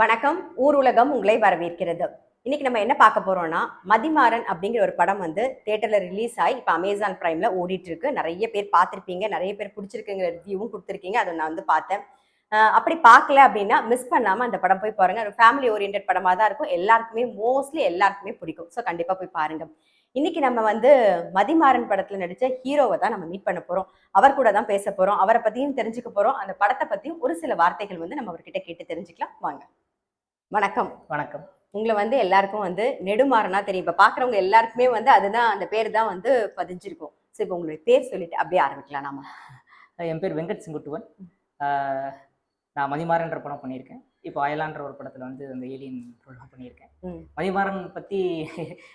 வணக்கம். ஊர் உலகம் உங்களை வரவேற்கிறது. இன்னைக்கு நம்ம என்ன பார்க்க போறோம்னா மதிமாறன் அப்படிங்கிற ஒரு படம் வந்து தேட்டர்ல ரிலீஸ் ஆகி இப்போ அமேசான் பிரைம்ல ஓடிட்டு இருக்கு. நிறைய பேர் பார்த்துருப்பீங்க. நிறைய பேர் பிடிச்சிருக்குங்கிற ரிவ்யூவும் கொடுத்துருக்கீங்க. அதை நான் வந்து பார்த்தேன். அப்படி பார்க்கல அப்படின்னா மிஸ் பண்ணாம அந்த படம் போய் பாருங்க. ஒரு ஃபேமிலி ஓரியன்ட் படமா தான் இருக்கும். எல்லாருக்குமே மோஸ்ட்லி எல்லாருக்குமே பிடிக்கும். ஸோ கண்டிப்பா போய் பாருங்க. இன்னைக்கு நம்ம வந்து மதிமாறன் படத்துல நடிச்ச ஹீரோவை தான் நம்ம மீட் பண்ண போறோம். அவர் கூட தான் பேச போறோம். அவரை பத்தியும் தெரிஞ்சுக்க போறோம். அந்த படத்தை பத்தியும் ஒரு சில வார்த்தைகள் வந்து நம்ம அவர்கிட்ட கேட்டு தெரிஞ்சுக்கலாம். வாங்க. வணக்கம். வணக்கம். உங்களை வந்து எல்லாருக்கும் வந்து நெடுமாறனா தெரியும். இப்ப பாக்குறவங்க எல்லாருக்குமே வந்து அதுதான் அந்த பேர் தான் வந்து பதிஞ்சிருக்கும். ஸோ இப்போ உங்களுடைய பேர் சொல்லிட்டு அப்படியே ஆரம்பிக்கலாம் நாம. என் பேர் வெங்கட் செங்குட்டுவன். நான் மதிமாறன்ற படம் பண்ணியிருக்கேன். இப்போ அயலான்ற ஒரு படத்தில் வந்து அந்த ஏலியன் ரோல்லாம் பண்ணியிருக்கேன். மதிமாறன் பற்றி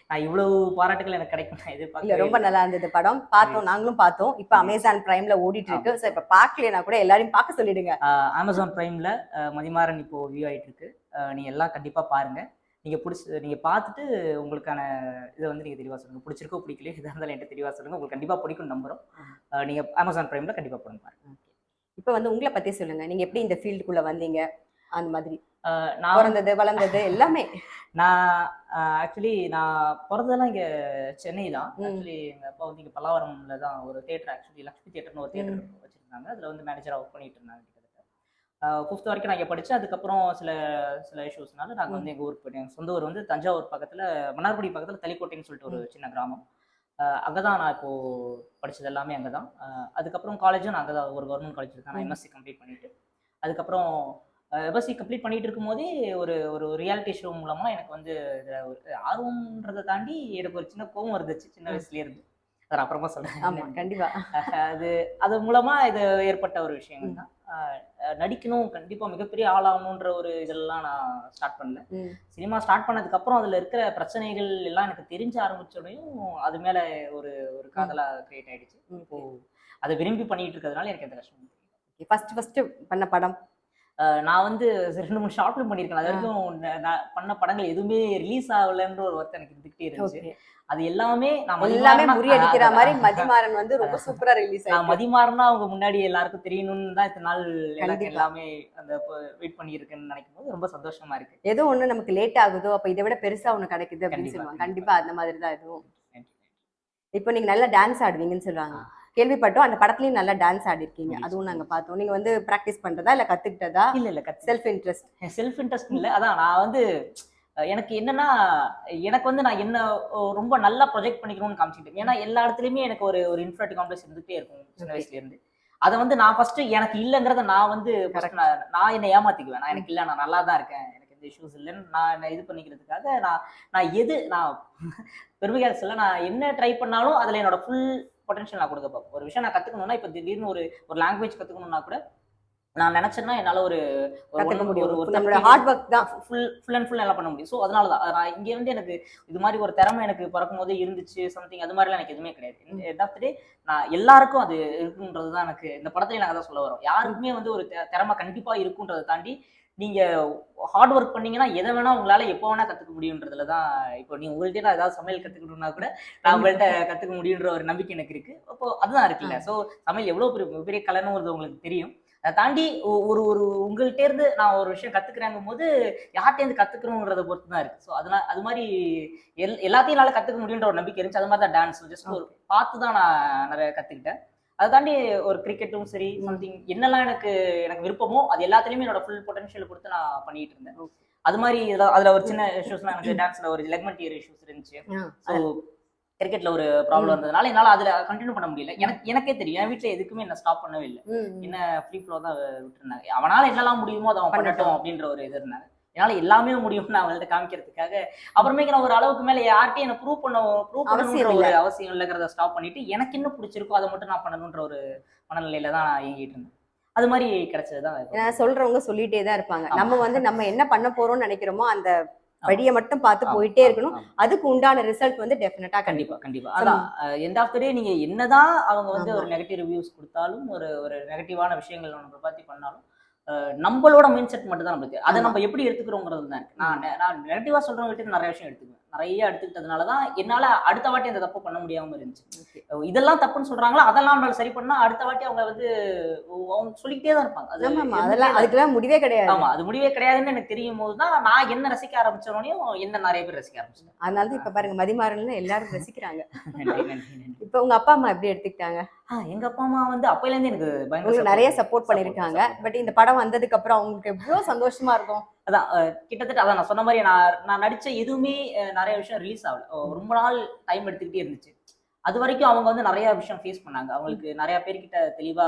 நான் இவ்வளவு பாராட்டுகள் எனக்கு கிடைக்கும். நான் இல்ல எதிர்பார்க்கவே ரொம்ப நல்லா இருந்தது படம். பார்த்தோம் நாங்களும் பார்த்தோம். இப்ப அமேசான் பிரைம்ல ஓடிட்டு இருக்கு. ஸோ இப்ப பாக்கலையா கூட எல்லாரையும் பார்க்க சொல்லிடுங்க. அமேசான் ப்ரைமில் மதிமாறன் இப்போ வியூ ஆயிட்டு இருக்கு. ஆஹ் நீங்க எல்லாம் கண்டிப்பாக பாருங்க. நீங்கள் பிடிச்சி நீங்கள் பார்த்துட்டு உங்களுக்கான இதை வந்து நீங்கள் தெளிவாக சொல்லுங்கள் பிடிச்சிருக்கோ பிடிக்கலையோ எதாக இருந்தாலும் என்கிட்ட தெளிவாக சொல்லுங்கள் உங்களுக்கு கண்டிப்பாக பிடிக்கும் நம்புறோம். ஆஹ். நீங்க அமேசான் ப்ரைமில் கண்டிப்பாக போடுங்க பாருங்க. இப்ப வந்து உங்களை பத்தி சொல்லுங்க. நீங்க எப்படி இந்த ஃபீல்டுக்குள்ள வந்தீங்க? அந்த மாதிரி. நான் பிறந்தது வளர்ந்தது எல்லாமே. நான் ஆக்சுவலி நான் பிறந்ததெல்லாம் இங்கே சென்னை தான். ஆக்சுவலி எங்கள் அப்பா வந்து இங்கே பல்லாவரம்ல தான் ஒரு தேட்டர் ஆக்சுவலி லக்ஷ்மி தேட்டர்னு ஒரு தேட்டர் வச்சுருந்தாங்க. அதில் வந்து மேனேஜராக ஒர்க் பண்ணிட்டு இருந்தாங்க. ஃபிஃப்த் வரைக்கும் நான் இங்கே படித்தேன் அதுக்கப்புறம் சில சில இஷ்யூஸ்னால நாங்கள் வந்து எங்கள் ஊருக்கு எங்கள் சொந்த ஊர் வந்து தஞ்சாவூர் பக்கத்தில் மன்னார்குடி பக்கத்தில் தளிக்கோட்டைன்னு சொல்லிட்டு ஒரு சின்ன கிராமம். அங்கே தான் நான் இப்போது படித்தது எல்லாமே அங்கே தான் அதுக்கப்புறம் காலேஜும் நான் அங்கே தான் ஒரு கவர்மெண்ட் காலேஜ் இருக்கேன் நான். எம்எஸ்சி கம்ப்ளீட் பண்ணிட்டு. அதுக்கப்புறம் எம்எஸ்சி கம்ப்ளீட் பண்ணிட்டு இருக்கும்போதே ஒரு ஒரு ரியாலிட்டி ஷோ மூலமா எனக்கு வந்து இதுல ஒரு ஆர்வம்ன்றதை தாண்டி எனக்கு ஒரு சின்ன கோவம் இருந்துச்சு சின்ன ம். வயசுல இருந்து. அதை அப்புறமா ஆமா சொல்றேன் கண்டிப்பா. அது அது மூலமா இது ஏற்பட்ட ஒரு விஷயங்கள் தான். நடிக்கணும் கண்டிப்பா மிகப்பெரிய ஆளாகணுன்ற ஒரு இதெல்லாம் நான் ஸ்டார்ட் பண்ணல. சினிமா ஸ்டார்ட் பண்ணதுக்கு அப்புறம் அதுல இருக்கிற பிரச்சனைகள் எல்லாம் எனக்கு தெரிஞ்ச ஆரம்பிச்சோடையும் அது மேல ஒரு ஒரு காதலா கிரியேட் ஆயிடுச்சு ம். இப்போ அதை விரும்பி பண்ணிட்டு இருக்கிறதுனால எனக்கு எந்த கஷ்டமும் தெரியல. ஃபர்ஸ்ட் ஃபர்ஸ்ட் பண்ண படம் நான் வந்து ரெண்டு மூணு ஷார்ட் ஃபிலிம் பண்ணியிருக்கேன். அது வரைக்கும் நான் பண்ண படங்கள் எதுவுமே ரிலீஸ் ஆகலைன்ற ஒரு வருத்தம் எனக்கு இருந்துகிட்டே இருந்துச்சு. அது எல்லாமே நான் எல்லாமே முறியடிக்கிற மாதிரி மதிமாறன் வந்து ரொம்ப சூப்பரா ரிலீஸ் ஆயிருக்கு. மதிமாறனா அவங்க முன்னாடி எல்லாருக்கும் தெரியணும்னு தான் இத்தனை நாள் கண்டிப்பா. எல்லாமே அந்த வெயிட் பண்ணியிருக்கேன்னு நினைக்கும் போது ரொம்ப சந்தோஷமா இருக்கு. ஏதோ ஒண்ணு நமக்கு லேட் ஆகுதோ அப்ப இதை விட பெருசா ஒண்ணு கிடைக்குது அப்படின்னு கண்டிப்பா, சொல்லுவாங்க. கண்டிப்பா. அந்த மாதிரி தான் இதுவும். இப்போ நீங்க நல்லா டான்ஸ் ஆடுவீங்கன்னு சொல்லுவாங்க. கேள்விப்பட்டோம். அந்த படத்துலயும் நல்லா டான்ஸ் ஆடி இருக்கீங்க முடிச்சு, அதுவும் நாங்க. பார்த்தோம். நீங்க வந்து பிராக்டிஸ் பண்றதா இல்ல கத்துக்கிட்டதா? இல்ல இல்ல செல்ஃப் இன்ட்ரெஸ்ட் செல்ஃப் இன்ட்ரெஸ்ட் இல்ல. அதான் நான் வந்து எனக்கு என்னன்னா எனக்கு வந்து நான் என்ன ரொம்ப நல்லா ப்ரொஜெக்ட் பண்ணிக்கணும்னு காமிச்சிட்டேன் ஏன்னா எல்லா இடத்துலயுமே எனக்கு ஒரு ஒரு இன்ஃபிராட்டி காம்ப்ளெக்ஸ் இருந்துகிட்டே இருக்கும் சின்ன. வயசுல இருந்து. அதை வந்து நான் ஃபர்ஸ்ட் எனக்கு இல்லைங்கிறத நான் வந்து. நான் நான் என்னை ஏமாத்திக்குவேன். நான் எனக்கு இல்லை நான் நல்லா தான் இருக்கேன். எனக்கு எந்த இஷ்யூஸ் இல்லைன்னு நான் இது பண்ணிக்கிறதுக்காக நான் நான் எது நான் பெருமையாக சொல்ல நான் என்ன ட்ரை பண்ணாலும் அதில் என்னோட ஃபுல் பொட்டன்ஷியல் நான் கொடுக்க பார்ப்போம் ஒரு விஷயம் நான் கற்றுக்கணும்னா இப்போ திடீர்னு ஒரு ஒரு லாங்குவேஜ் கற்றுக்கணும்னா கூட நான் நினச்சேன்னா என்னால் ஒரு ஒரு கத்துக்க முடியும். நம்மளோட 30 ஹார்ட் ஒர்க் தான். ஃபுல் ஃபுல் அண்ட் ஃபுல் நல்லா பண்ண முடியும். ஸோ அதனால தான் நான் இங்கே இருந்து எனக்கு இது மாதிரி ஒரு திறமை எனக்கு பிறக்கும் போது இருந்துச்சு சம்திங் அது மாதிரிலாம் எனக்கு எதுவுமே கிடையாது. எண்ட் ஆஃப் டே நான் எல்லாருக்கும் அது இருக்குன்றது தான் எனக்கு இந்த படத்துல நாங்கள் தான் சொல்ல வரோம் யாருக்குமே வந்து ஒரு திறமை கண்டிப்பாக இருக்குன்றதை தாண்டி நீங்க ஹார்ட் ஒர்க் பண்ணீங்கன்னா எதை வேணா உங்களால எப்போ வேணா கத்துக்க முடியுன்றதுல தான் இப்போ நீங்க உங்கள்கிட்ட நான் ஏதாவது சமையல் கத்துக்கணும்னா கூட நான் உங்கள்கிட்ட கத்துக்க முடியுன்ற ஒரு நம்பிக்கை எனக்கு இருக்கு. அப்போ அதுதான் இருக்குல்ல. ஸோ சமையல் எவ்வளவு பெரிய பெரிய கலனுங்கிறது உங்களுக்கு தெரியும். அதை தாண்டி ஒரு ஒரு உங்கள்கிட்ட இருந்து நான் ஒரு விஷயம் கத்துக்கிறேங்கும் போது யார்கிட்ட இருந்து கத்துக்கிறோங்கிறத பொறுத்து தான் இருக்கு. ஸோ அதனால அது மாதிரி எல் எல்லாத்தையும் என்னால் கத்துக்க முடியுன்ற ஒரு நம்பிக்கை இருந்துச்சு. அது மாதிரி தான் டான்ஸ் ஜஸ்ட் ஒரு பார்த்து தான் நான் நிறைய கத்துக்கிட்டேன். அதை தாண்டி ஒரு கிரிக்கெட்டும் சரி. சம்திங் என்னெல்லாம் எனக்கு எனக்கு விருப்பமோ அது எல்லாத்துலயுமே என்னோட ஃபுல் பொட்டன்ஷியல் கொடுத்து நான் பண்ணிட்டு இருந்தேன். அது மாதிரி அதுல ஒரு சின்ன இஷ்யூஸ்லாம் எனக்கு டான்ஸ்ல ஒரு லெக்மெண்ட் இயர் இஷ்யூஸ் இருந்துச்சு. ஸோ கிரிக்கெட்ல ஒரு ப்ராப்ளம். இருந்ததுனால என்னால அதுல கண்டினியூ பண்ண முடியல எனக்கு எனக்கே தெரியும் என் வீட்ல எதுக்குமே என்ன ஸ்டாப் பண்ணவே இல்லை. என்ன ஃப்ரீ ஃப்ளோ தான் விட்டுருந்தாங்க அவனால என்னெல்லாம் முடியுமோ அதை அவன் பண்ணட்டும். அப்படின்ற ஒரு இது இருந்தாங்க என்னால எல்லாமே முடியும்னு அவங்கள்ட்ட காமிக்கிறதுக்காக அப்புறமேக்கு நான் ஒரு அளவுக்கு மேல யார்ட்டையும் என்ன ப்ரூவ் பண்ண ப்ரூவ் அவசியம் பண்ணணுன்ற. ஒரு அவசியம் இல்லைங்கிறத ஸ்டாப் பண்ணிட்டு எனக்கு என்ன பிடிச்சிருக்கோ அதை மட்டும் நான் பண்ணணுன்ற ஒரு மனநிலையில தான் நான் இயங்கிட்டு இருந்தேன் அது மாதிரி கிடைச்சது தான் ஏன்னா சொல்றவங்க சொல்லிட்டே தான் இருப்பாங்க. நம்ம வந்து நம்ம என்ன பண்ண போறோம்னு நினைக்கிறோமோ அந்த. வழியை மட்டும் பார்த்து போயிட்டே இருக்கணும். அதுக்கு உண்டான ரிசல்ட் வந்து டெஃபினட்டா கண்டிப்பா கண்டிப்பா அதான் எண்ட் ஆஃப் த டே நீங்க என்னதான் அவங்க வந்து. ஒரு நெகட்டிவ் ரிவ்யூஸ் கொடுத்தாலும் ஒரு ஒரு நெகட்டிவான விஷயங்கள் நம்மளை பத்தி பண்ணாலும் நம்மளோட மைண்ட் செட் மட்டும் தான் நம்மளுக்கு அதை நம்ம எப்படி எடுத்துக்கிறோங்கிறது தான் இருக்கு. நான் நான் நெகட்டிவா சொல்றவங்ககிட்ட நிறைய விஷயம் எடுத்துக்குவேன் நிறைய எடுத்துக்கிட்டதுனால தான் என்னால அடுத்த வாட்டி அந்த தப்பு பண்ண முடியாம இருந்துச்சு. இதெல்லாம் தப்புன்னு சொல்றாங்களா? அதெல்லாம் நம்மளால சரி பண்ணா அடுத்த வாட்டி அவங்க வந்து அவங்க சொல்லிக்கிட்டே தான் இருப்பாங்க. அது அதெல்லாம் அதுக்கெல்லாம் முடிவே கிடையாது. ஆமா அது முடிவே கிடையாதுன்னு எனக்கு தெரியும் போது தான் நான் என்ன ரசிக்க ஆரம்பிச்சோனையும் என்ன நிறைய பேர் ரசிக்க ஆரம்பிச்சிட்டேன் அதனால தான் இப்ப பாருங்க மதிமாறன் எல்லாரும் ரசிக்கிறாங்க. இப்ப உங்க அப்பா அம்மா எப்படி எடுத்துக்கிட்டாங்க? எங்க அப்பா அம்மா வந்து அப்பையில இருந்து எனக்கு. நிறைய சப்போர்ட் support. பட் இந்த படம் வந்ததுக்கு அப்புறம் அவங்களுக்கு எவ்வளவு சந்தோஷமா இருக்கும்? அதான் கிட்டத்தட்ட அதான் நான் சொன்ன மாதிரி நான் நான் நடிச்ச எதுவுமே நிறைய விஷயம் ரிலீஸ் ஆகல. ரொம்ப நாள் டைம் எடுத்துக்கிட்டே இருந்துச்சு. அது வரைக்கும் அவங்க வந்து நிறைய விஷயம் ஃபேஸ் பண்ணாங்க. அவங்களுக்கு நிறைய பேர்கிட்ட தெளிவா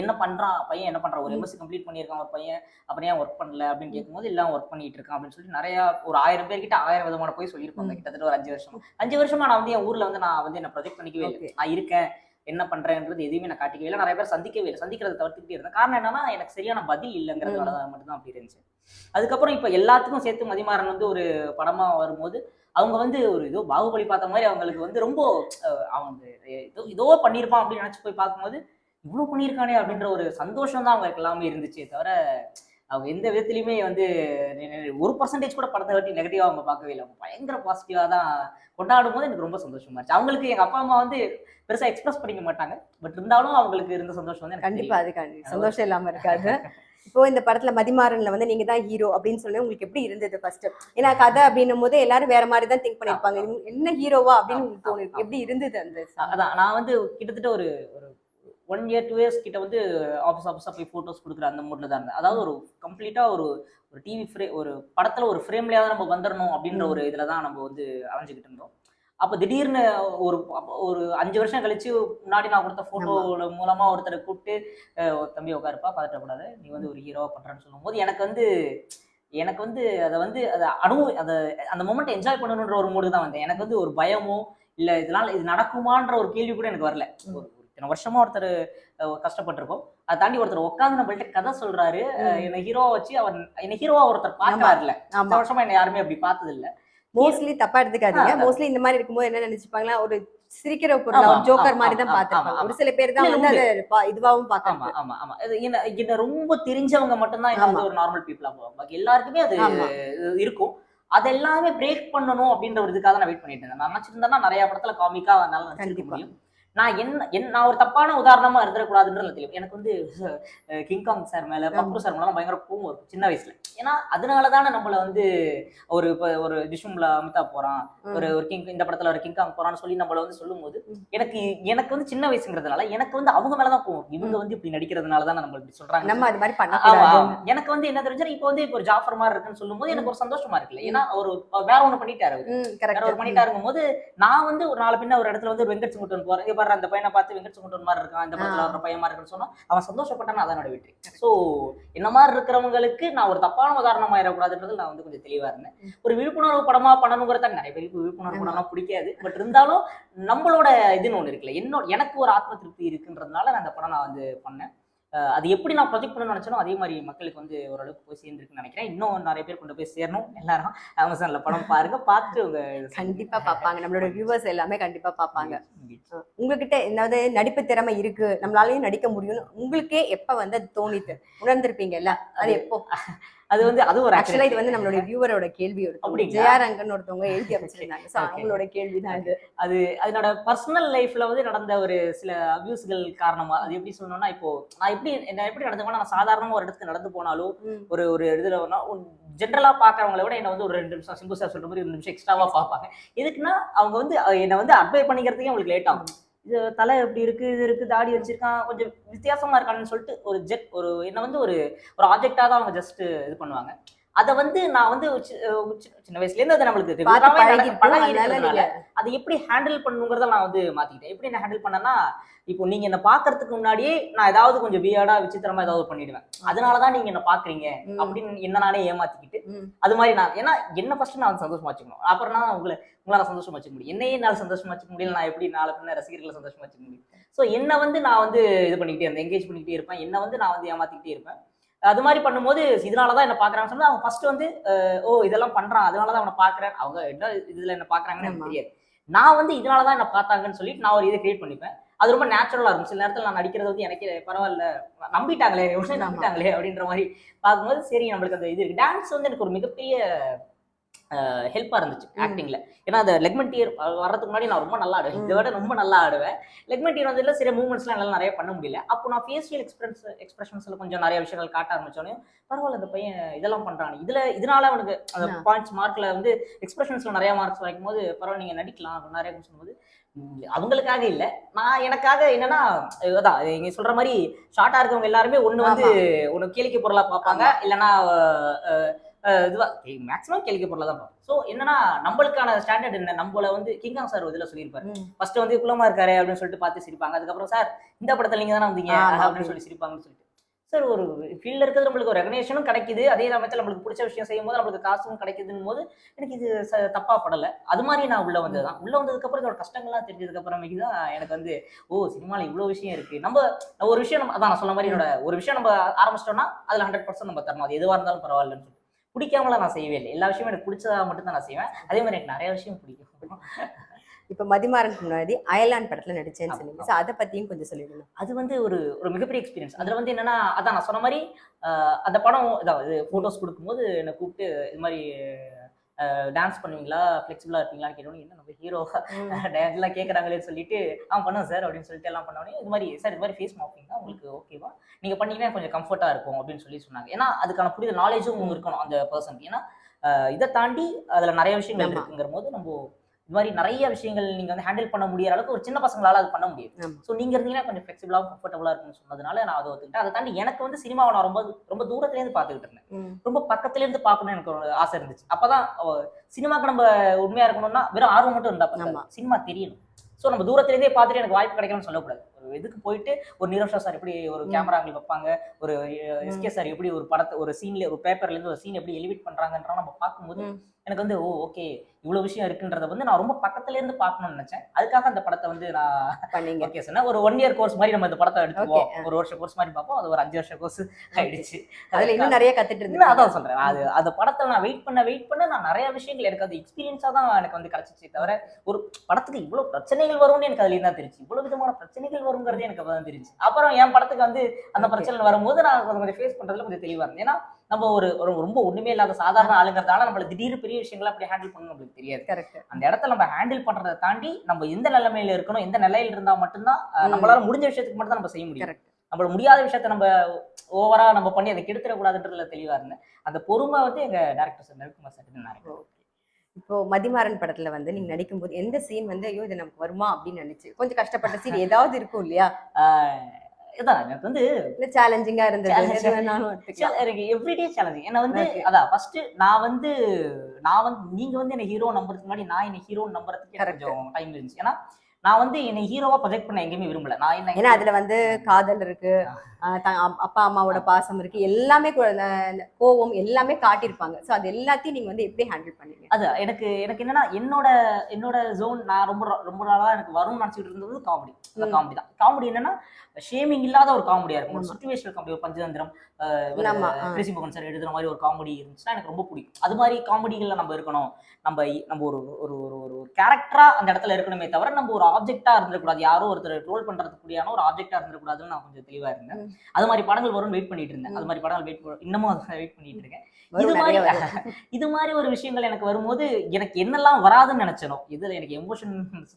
என்ன பண்றான் பையன் என்ன பண்றான்? ஒரு. எம்எஸ்சி கம்ப்ளீட் பண்ணியிருக்கான் ஒரு பையன். அப்புறம் ஏன் ஒர்க் பண்ணல அப்படின்னு கேட்கும்போது எல்லாம் ஒர்க் பண்ணிட்டு இருக்கான் அப்படின்னு சொல்லி நிறைய ஒரு ஆயிரம் பேர்கிட்ட ஆயிரம் விதமான போய் சொல்லியிருப்பாங்க. கிட்டத்தட்ட ஒரு அஞ்சு வருஷமா. அஞ்சு வருஷமா நான் வந்து என் ஊர்ல வந்து நான் வந்து என்ன ப்ரொஜெக்ட் பண்ணிக்கவே இல்லை. நான் இருக்கேன். என்ன பண்றேன்றது எதுவுமே நான் காட்டிக்கவே இல்லை. நிறைய பேர் சந்திக்கவே இல்லை. சந்திக்கிறத தவிர்த்துக்கிட்டே இருந்தேன் காரணம் என்னன்னா எனக்கு சரியான பதில் இல்லைங்கிறதுனால தான் மட்டும்தான் அப்படி இருந்துச்சு. அதுக்கப்புறம் இப்போ எல்லாத்துக்கும் சேர்த்து மதிமாறன் வந்து ஒரு படமா வரும்போது அவங்க வந்து ஒரு ஏதோ பாகுபலி பார்த்த மாதிரி அவங்களுக்கு வந்து ரொம்ப அவங்க ஏதோ ஏதோ பண்ணியிருப்பான் அப்படின்னு நினைச்சு போய் பார்க்கும்போது இவ்வளவு பண்ணியிருக்கானே அப்படின்ற ஒரு சந்தோஷம் தான் அவங்களுக்கு எல்லாமே இருந்துச்சே தவிர அவங்க எந்த விதத்துலையுமே வந்து ஒரு பர்சன்டேஜ் கூட படத்தை பற்றி நெகட்டிவா அவங்க பார்க்கவே இல்லை. அவங்க பயங்கர பாசிட்டிவா தான் கொண்டாடும் போது எனக்கு ரொம்ப சந்தோஷமா இருந்துச்சு. அவங்களுக்கு எங்க அப்பா அம்மா வந்து பெருசா எக்ஸ்பிரஸ் பண்ணிக்க மாட்டாங்க. பட் இருந்தாலும் அவங்களுக்கு இருந்த சந்தோஷம் வந்து எனக்கு கண்டிப்பா தெரியும். அது கண்டி சந்தோஷம் இல்லாம இருக்காது. இப்போ இந்த படத்துல மதிமாறன்ல வந்து நீங்க தான் ஹீரோ அப்படின்னு சொல்லி உங்களுக்கு எப்படி இருந்தது ஃபர்ஸ்ட் ஏன்னா கதை அப்படின்னும் போது எல்லாரும் வேற மாதிரி தான் திங்க் பண்ணிருப்பாங்க. என்ன ஹீரோவா அப்படின்னு உங்களுக்கு தோணுது எப்படி இருந்தது அந்த அதான் நான் வந்து கிட்டத்தட்ட ஒரு ஒரு ஒன் இயர் டூ இயர்ஸ் கிட்ட வந்து ஆஃபீஸ் ஆஃபீஸாக போய் ஃபோட்டோஸ் கொடுக்குற அந்த மூடில் தான் இருந்தேன். அதாவது ஒரு கம்ப்ளீட்டாக ஒரு ஒரு டிவி ஃப்ரே ஒரு படத்தில் ஒரு ஃப்ரேம்லேயாவது நம்ம வந்துடணும் அப்படின்ற ஒரு இதில் தான் நம்ம வந்து அலைஞ்சிக்கிட்டு இருந்தோம். அப்போ திடீர்னு ஒரு ஒரு அஞ்சு வருஷம் கழிச்சு முன்னாடி நான் கொடுத்த ஃபோட்டோல மூலமாக ஒருத்தரை கூப்பிட்டு தம்பி உட்காருப்பா பதட்டக்கூடாது நீ வந்து ஒரு ஹீரோவாக பண்ணுறேன்னு சொல்லும்போது எனக்கு வந்து எனக்கு வந்து அதை வந்து அதை அனுபவ அதை அந்த மொமெண்ட் என்ஜாய் பண்ணணுன்ற ஒரு மூடு தான் வந்தேன். எனக்கு வந்து ஒரு பயமோ இல்ல இதனால இது நடக்குமான்ற ஒரு கேள்வி கூட எனக்கு வரல. ஒரு இத்தனை வருஷமா ஒருத்தர் கஷ்டப்பட்டிருக்கோம். அதை தாண்டி ஒருத்தர் உட்காந்து நம்மள்ட்ட கதை சொல்றாரு. என்னை ஹீரோவா வச்சு அவர் என்னை ஹீரோவா ஒருத்தர் பாக்குறாருல ஆமா இத்தனை வருஷமா என்ன யாருமே அப்படி பார்த்தது இல்ல மோஸ்ட்லி தப்பா எடுத்துக்காதீங்க. மோஸ்ட்லி இந்த மாதிரி இருக்கும்போது என்ன நினைச்சுப்பாங்களா ஒரு சிரிக்கிற பொருள் ஜோக்கர் மாதிரி தான் ஆமா, ஒரு சில பேர் தான் வந்து இதுவாவும் பார்க்கறாங்க ஆமா ஆமா இது என்ன ரொம்ப தெரிஞ்சவங்க மட்டும்தான் வந்து. ஒரு நார்மல் பீப்புளா போவாங்க. பாக்கி எல்லாருக்குமே அது. இருக்கும். அது எல்லாமே பிரேக் பண்ணணும் அப்படின்ற ஒரு இதுக்காக நான் வெயிட் பண்ணிட்டு இருந்தேன். நான் நினைச்சிருந்தேன்னா நிறைய படத்துல காமிக்கா நடிச்சிருக்க கண்டிப்பா. முடியும். நான் என்ன என் நான் ஒரு தப்பான உதாரணமா இருந்துடக்கூடாதுன்றது தெரியும் எனக்கு வந்து கிங்காங் சார் மேல பக்ரு சார் மேல பயங்கர கோவம் இருக்கும் சின்ன வயசுல. ஏன்னா அதனால தானே நம்மள வந்து ஒரு இப்போ ஒரு டிஷும்ல அமிதாப் போறான் ஒரு ஒரு கிங் இந்த படத்துல ஒரு கிங்காங் போறான்னு சொல்லி நம்மள வந்து சொல்லும்போது ம். எனக்கு எனக்கு வந்து சின்ன வயசுங்கிறதுனால எனக்கு வந்து அவங்க மேலதான் போகும் இவங்க வந்து இப்படி நடிக்கிறதுனால தான் நம்ம இப்படி சொல்றாங்க. நம்ம அது மாதிரி ஆமா. எனக்கு வந்து என்ன தெரிஞ்சா இப்போ வந்து இப்போ ஒரு ஜாஃபர் மாதிரி இருக்குன்னு சொல்லும்போது எனக்கு ஒரு சந்தோஷமா இருக்குல்ல. ஏன்னா ஒரு வேற ஒண்ணு பண்ணிட்டாரு அவரு. வேற ஒரு பண்ணிட்டாருங்கும் போது நான் வந்து ஒரு நாலு பின்ன ஒரு இடத்துல வந்து வெங்கட் சுங்குட்டன் போறேன். பாரு அந்த பையனை பார்த்து வெங்கட் சுங்குட்டன் மாதிரி இருக்கான் இந்த படத்துல ஆ. வர பையன் மாதிரி இருக்குன்னு சொன்னா அவன் சந்தோஷப்பட்டான் அதனோட வெற்றி. சோ என்ன மாதிரி இருக்கிறவங்களுக்கு நான் ஒரு தப்பான உதாரணமா ஆயிடக்கூடாதுன்றது நான் வந்து கொஞ்சம் தெளிவா இருந்தேன். ஒரு விழிப்புணர்வு படமா பண்ணணுங்கிறத நிறைய பேருக்கு விழிப்புணர்வு. படம்லாம் பிடிக்காது. பட் இருந்தாலும் நம்மளோட இதுன்னு ஒண்ணு இருக்குல்ல என்னோட எனக்கு ஒரு ஆத்ம திருப்தி இருக்குன்றதுனால நான் அந்த படம் நான் வந்து பண்ணேன். அது எப்படி நான் ப்ரொஜெக்ட் பண்ணணும்னு நினைச்சனோ அதே மாதிரி மக்களுக்கு வந்து ஓரளவுக்கு போய் சேர்ந்துருக்குன்னு நினைக்கிறேன். இன்னும் நிறைய பேர் கொண்டு போய் சேரணும். எல்லாரும் அமேசான்ல படம் பாருங்க. பார்த்துட்டு உங்க இது சொல்லுங்க. கண்டிப்பா பாப்பாங்க நம்மளோட வியூவர்ஸ் எல்லாமே கண்டிப்பா பாப்பாங்க கண்டிப்பா. உங்ககிட்ட ஏதாவது நடிப்பு திறமை இருக்கு. நம்மளாலயும் நடிக்க முடியும்னு உங்களுக்கே எப்ப வந்து அது தோணித்து உணர்ந்திருப்பீங்கல்ல? அது எப்போ? அது வந்து அது ஒரு ஆக்சுவலா இது வந்து நம்மளோட வியூவரோட கேள்வி ஒருத்தவங்க அப்படிங்களா? ஜெயா ரங்கன் ஒருத்தவங்க எழுதி அமைச்சிருந்தாங்க Okay. அவங்களோட கேள்விதான் இது. அது அதனோட பர்சனல் லைஃப்ல வந்து நடந்த ஒரு சில அபியூஸ்கள் காரணமா அது எப்படி சொல்லணும்னா இப்போ நான் எப்படி என்ன எப்படி நடந்துக்கணும் நான் சாதாரணமா ஒரு இடத்துக்கு நடந்து போனாலும். ஒரு ஒரு இதுல ஜென்ரலா பாக்குறவங்கள விட என்ன வந்து ஒரு ரெண்டு நிமிஷம் சிம்பு சார் சொல்ற மாதிரி ஒரு நிமிஷம் எக்ஸ்ட்ராவா பார்ப்பாங்க. எதுக்குன்னா அவங்க வந்து என்னை வந்து அட்வைட் பண்ணிக்கிறதுக்கே அவங்களுக்கு லேட் ஆகும். இது தலை எப்படி இருக்கு இது இருக்கு தாடி வச்சிருக்கான் கொஞ்சம் வித்தியாசமா இருக்கான்னு சொல்லிட்டு ஒரு ஜெட் ஒரு என்ன வந்து ஒரு ஒரு ஆப்ஜெக்டா தான் அவங்க ஜஸ்ட் இது பண்ணுவாங்க. அதை வந்து நான் வந்து சின்ன வயசுல இருந்து அது நம்மளுக்கு அதை எப்படி ஹேண்டில் பண்ணுங்கிறத நான் வந்து மாத்திக்கிட்டேன். எப்படி நான் ஹேண்டில் பண்ணேன்னா இப்போ நீங்க என்ன பாக்குறதுக்கு முன்னாடியே நான் ஏதாவது கொஞ்சம் வியர்டா விசித்திரமா ஏதாவது பண்ணிடுவேன். அதனாலதான் நீங்க என்ன பாக்குறீங்க. அப்படின்னு என்ன நானே ஏமாத்திக்கிட்டு. அது மாதிரி நான் ஏன்னா என்ன ஃபர்ஸ்ட் நான் சந்தோஷமா வச்சுக்கணும். அப்புறம் நான் உங்களை உங்களால சந்தோஷமா வச்சுக்க முடியும். என்னையே என்னால சந்தோஷமா வச்சுக்க முடியல நான் எப்படி நாலு பின்ன ரசிகர்களை சந்தோஷமா வச்சுக்க முடியும்? ஸோ என்ன வந்து நான் வந்து இது பண்ணிக்கிட்டே இருந்தேன் என்கேஜ் பண்ணிக்கிட்டே இருப்பேன். என்ன வந்து நான் வந்து ஏமாத்திக்கிட்டே இருப்பேன். அது மாதிரி பண்ணும்போது இதனாலதான் என்ன பாக்குறாங்கன்னு சொன்னா அவங்க ஃபர்ஸ்ட் வந்து ஓ இதெல்லாம் பண்றான். அதனாலதான் அவனை பாக்குறேன். அவங்க என்ன இதுல என்ன பாக்குறாங்கன்னு எனக்கு. தெரியாது. நான் வந்து இதனாலதான் என்ன பார்த்தாங்கன்னு சொல்லிட்டு நான் ஒரு இதை கிரியேட் பண்ணிப்பேன். அது ரொம்ப நேச்சுரலா இருக்கும். சில நேரத்துல நான் நடிக்கிறது வந்து எனக்கே பரவாயில்ல. நம்பிட்டாங்களே. நம்பிட்டாங்களே அப்படின்ற மாதிரி பார்க்கும்போது சரி நம்மளுக்கு அந்த இது இருக்கு. டான்ஸ் வந்து எனக்கு ஒரு மிகப்பெரிய ஹெல்ப்பா இருந்துச்சு ம். ஆக்டிங்ல ஏன்னா அந்த லெக்மெண்டியர் வர்றதுக்கு முன்னாடி நான் ரொம்ப நல்லா ஆடுவேன். இதை விட ரொம்ப நல்லா ஆடுவேன். லெக்மெண்டியர் வந்து சில மூவ்மெண்ட்ஸ்லாம் என்னால நிறைய பண்ண முடியல. அப்போ நான் ஃபேஷியல் எக்ஸ்பிரன்ஸ் எக்ஸ்பிரஷன்ஸ்ல கொஞ்சம் நிறைய விஷயங்கள் காட்ட ஆரம்பிச்சோன்னே பரவாயில்ல இந்த பையன் இதெல்லாம் பண்றான். இதுல இதனால அவனுக்கு அந்த. பாயிண்ட்ஸ் மார்க்ல வந்து எக்ஸ்பிரஷன்ஸ்ல நிறைய மார்க்ஸ் வாங்கும் போது பரவாயில்ல நீங்க நடிக்கலாம் நிறைய சொல்லும்போது அவங்களுக்காக இல்ல. நான் எனக்காக என்னன்னா அதான் நீங்க சொல்ற மாதிரி ஷார்ட்டா இருக்கவங்க எல்லாருமே ஒண்ணு வந்து ஒண்ணு கேளிக்கை பொருளா பார்ப்பாங்க. இல்லைன்னா அஹ், அஹ், இதுவா மேக்ஸிமம் கேளிக்கை பொருளா தான் பார்ப்போம். ஸோ என்னன்னா நம்மளுக்கான ஸ்டாண்டர்ட் என்ன? நம்மள வந்து கிங்காங் சார் இதுல சொல்லியிருப்பாரு. ஃபர்ஸ்ட் வந்து குள்ளமா இருக்காரு அப்படின்னு சொல்லிட்டு பார்த்து சிரிப்பாங்க. அதுக்கப்புறம் சார் இந்த படத்துல நீங்க தானே வந்தீங்க. அப்படின்னு சொல்லி சிரிப்பாங்கன்னு சொல்லிட்டு. சார் ஒரு ஃபீல்ட்ல இருக்கிறது நம்மளுக்கு ஒரு ரெகனேஷனும் கிடைக்குது. அதே சமயத்தில் நம்மளுக்கு பிடிச்ச விஷயம் செய்யும் போது நம்மளுக்கு காசும் கிடைக்குதுன்னு போது எனக்கு இது ச- தப்பா படல. அது மாதிரி நான் உள்ள வந்ததுதான் உள்ள வந்ததுக்கு அப்புறம் இதோட கஷ்டங்கள்லாம் தெரிஞ்சதுக்கு அப்புறமேக்கு தான் எனக்கு வந்து ஓ சினிமால இவ்வளவு விஷயம் இருக்கு. நம்ம ஒரு விஷயம் நம்ம அதான் நான் சொன்ன மாதிரி என்னோட ஒரு விஷயம் நம்ம ஆரம்பிச்சிட்டோம்னா அதுல ஹண்ட்ரட் பர்சன்ட் நம்ம தரணும். அது எதுவா இருந்தாலும் பரவாயில்லன்னு சொல்லிட்டு. பிடிக்காமலாம் நான் செய்யவே இல்லை. எல்லா விஷயமும் எனக்கு பிடிச்சதா மட்டும் தான் நான் செய்வேன். அதே மாதிரி எனக்கு நிறைய விஷயம் பிடிக்கும். இப்ப மதிமாறனுக்கு முன்னாடி அயலான் படத்துல நடிச்சேன்னு சொன்னீங்க. அதை பத்தியும் கொஞ்சம் சொல்லிடுங்க. அது வந்து ஒரு ஒரு மிகப்பெரிய எக்ஸ்பீரியன்ஸ் அதுல வந்து என்னன்னா அதான் நான் சொன்ன மாதிரி அந்த படம் அதாவது ஃபோட்டோஸ் கொடுக்கும்போது என்னை கூப்பிட்டு இது மாதிரி டான்ஸ் பண்ணுவீங்களா? ஃப்ளெக்சிபிளா இருப்பீங்களான்னு கேட்டோன்னே என்ன நம்ம ஹீரோ டான்ஸ்லாம் கேட்குறாங்களேன்னு சொல்லிட்டு ஆ பண்ணுவோம் சார் அப்படின்னு சொல்லிட்டு எல்லாம் பண்ணோடனே இது மாதிரி சார் இது மாதிரி ஃபேஸ் மாப்பிங் தான் உங்களுக்கு ஓகேவா நீங்க பண்ணீங்கன்னா கொஞ்சம் கம்ஃபர்ட்டா இருக்கும் அப்படின்னு சொல்லி சொன்னாங்க. ஏன்னா அதுக்கான புரிதல் நாலேஜும் இருக்கணும் அந்த பர்சன் ஏன்னா இதை தாண்டி அதுல நிறைய விஷயங்கள். இருக்குங்கிற போது நம்ம இது மாதிரி நிறைய விஷயங்கள் நீங்க வந்து ஹேண்டில் பண்ண முடியற அளவுக்கு ஒரு சின்ன பசங்களால அது பண்ண முடியும். ஸோ நீங்க இருந்தீங்கன்னா கொஞ்சம் ஃபிளெக்சிபிளாக கம்ஃபர்டபுளா இருக்கும்னு சொன்னதுனால நான் அதை ஒத்துக்கிட்டேன் அதை தாண்டி எனக்கு வந்து சினிமாவை நான் ரொம்ப ரொம்ப தூரத்துல இருந்து பார்த்துக்கிட்டு இருந்தேன். ரொம்ப பக்கத்துல இருந்து பார்க்கணும்னு எனக்கு ஒரு ஆசை இருந்துச்சு அப்பதான் சினிமாக்கு நம்ம உண்மையா இருக்கணும்னா வெறும் ஆர்வம் மட்டும் இருந்தா. சினிமா தெரியணும் ஸோ நம்ம தூரத்துல இருந்தே பார்த்துட்டு எனக்கு வாய்ப்பு கிடைக்கணும்னு சொல்லக்கூடாது ஒரு இதுக்கு போயிட்டு ஒரு நீரோஷா சார் எப்படி ஒரு. கேமரா ஆங்கிள் வைப்பாங்க ஒரு எஸ்கே சார் எப்படி ஒரு படத்தை ஒரு சீன்ல ஒரு பேப்பர்ல இருந்து ஒரு சீன் எப்படி எலிவேட் பண்றாங்கன்ற நம்ம பார்க்கும்போது. எனக்கு வந்து ஓ ஓகே இவ்வளவு விஷயம் இருக்குன்றத வந்து நான் ரொம்ப பக்கத்துல இருந்து பார்க்கணும்னு நினைச்சேன். அதுக்காக அந்த படத்தை வந்து நான் பண்ணீங்க. ஓகே சொன்னா ஒரு ஒன் இயர் கோர்ஸ் மாதிரி நம்ம இந்த படத்தை எடுத்துக்குவோம். ஒரு வருஷம் கோர்ஸ் மாதிரி பார்ப்போம். அது ஒரு அஞ்சு வருஷம் கோர்ஸ் ஆயிடுச்சு. அதுல இன்னும் நிறைய கத்துட்டு இல்ல, இருந்தீங்க. அதான் சொல்றேன். அது அந்த படத்தை நான் வெயிட் பண்ண வெயிட் பண்ண நான் நிறைய விஷயங்கள் எனக்கு அது எக்ஸ்பீரியன்ஸா தான் எனக்கு வந்து கிடைச்சிச்சு தவிர ஒரு படத்துக்கு இவ்வளவு பிரச்சனைகள் வரும்னு எனக்கு அதுல தான் தெரிஞ்சு. இவ்வளவு விதமான பிரச்சனைகள் வருங்கிறது எனக்கு அப்பதான் தெரிஞ்சு. அப்புறம் என் படத்துக்கு வந்து அந்த. பிரச்சனை வரும்போது நான் கொஞ்சம் கொஞ்சம் ஃபேஸ் பண்றதுல கொஞ்சம் தெளிவா இருந்தேன். ஏன்னா நம்ம ஒரு ரொம்ப ஒண்ணுமே இல்லாத சாதாரண ஆளுங்கிறதால நம்மள திடீர்னு பெரிய விஷயங்களை அப்படி ஹேண்டில் பண்ணணும் நம்மளுக்கு தெரியாது. கரெக்ட் அந்த இடத்துல நம்ம ஹேண்டில் பண்றதை தாண்டி நம்ம எந்த நிலைமையில இருக்கணும் எந்த நிலையில இருந்தா மட்டும்தான் நம்மளால முடிஞ்ச விஷயத்துக்கு மட்டும் தான் நம்ம செய்ய முடியும். நம்மள முடியாத விஷயத்த நம்ம ஓவரா நம்ம பண்ணி அதை கெடுத்துடக்கூடாதுன்றதுல தெளிவா இருந்தேன் அந்த பொறுமை வந்து எங்க டேரக்டர் சார் நரகுமார் சார் நினைக்கிறேன் இப்போ மதிமாறன் படத்துல வந்து நீங்க நடிக்கும்போது எந்த சீன் வந்து ஐயோ இது நமக்கு வருமா? அப்படின்னு நினைச்சு கொஞ்சம் கஷ்டப்பட்ட சீன் ஏதாவது இருக்கும் இல்லையா? ஆஹ் இதான் எனக்கு வந்து சேலஞ்சிங்கா இருந்தது. எனக்கு எவ்ரிடே சேலஞ்சிங் என்ன வந்து. அதான் ஃபர்ஸ்ட் நான் வந்து நான் வந்து நீங்க வந்து என்ன ஹீரோ நம்புறதுக்கு முன்னாடி நான் என்ன ஹீரோ நம்புறதுக்கு. கொஞ்சம் டைம் இருந்துச்சு. ஏன்னா நான் வந்து என்னை ஹீரோவா ப்ரொஜெக்ட் பண்ண எங்கேயுமே விரும்பல. நான் என்ன ஏன்னா அதுல வந்து காதல் இருக்கு. அப்பா அம்மாவோட பாசம் இருக்கு. எல்லாமே கோவம் எல்லாமே காட்டியிருப்பாங்க. சோ அது எல்லாத்தையும் நீங்க வந்து எப்படி ஹேண்டில் பண்ணீங்க? அது எனக்கு எனக்கு என்னன்னா என்னோட என்னோட ஜோன் நான் ரொம்ப ரொம்ப நாளா எனக்கு வரும்னு நினைச்சிட்டு இருந்தது காமெடி அந்த. காமெடி தான். காமெடி என்னன்னா ஷேமிங் இல்லாத ஒரு காமெடியா இருக்கும். ஒரு. சுச்சுவேஷனல் காமெடி ஒரு பஞ்சதந்திரம். கிருஷி மோகன் சார் எழுதுற மாதிரி ஒரு காமெடி இருந்துச்சுன்னா எனக்கு ரொம்ப பிடிக்கும். அது மாதிரி காமெடிகள்ல நம்ம இருக்கணும். நம்ம நம்ம ஒரு ஒரு ஒரு ஒரு கேரக்டரா அந்த இடத்துல இருக்கணுமே தவிர நம்ம ஒரு ஆப்ஜெக்டா இருந்துடக்கூடாது. யாரோ ஒருத்தர் ட்ரோல் பண்றதுக்கு கூடியான ஒரு ஆப்ஜெக்டா இருந்துடக்கூடாதுன்னு நான் கொஞ்சம் தெளிவா இருந்தேன். அது மாதிரி படங்கள் வரும்னு வெயிட் பண்ணிட்டு இருந்தேன். அது மாதிரி படங்கள் வெயிட் இன்னமும் வெயிட் பண்ணிட்டு இருக்கேன். இது வரும் மாதிரி வரும். இது மாதிரி ஒரு விஷயங்கள் எனக்கு வரும்போது எனக்கு என்னெல்லாம் வராதுன்னு நினைச்சனோ இதுல எனக்கு எமோஷன்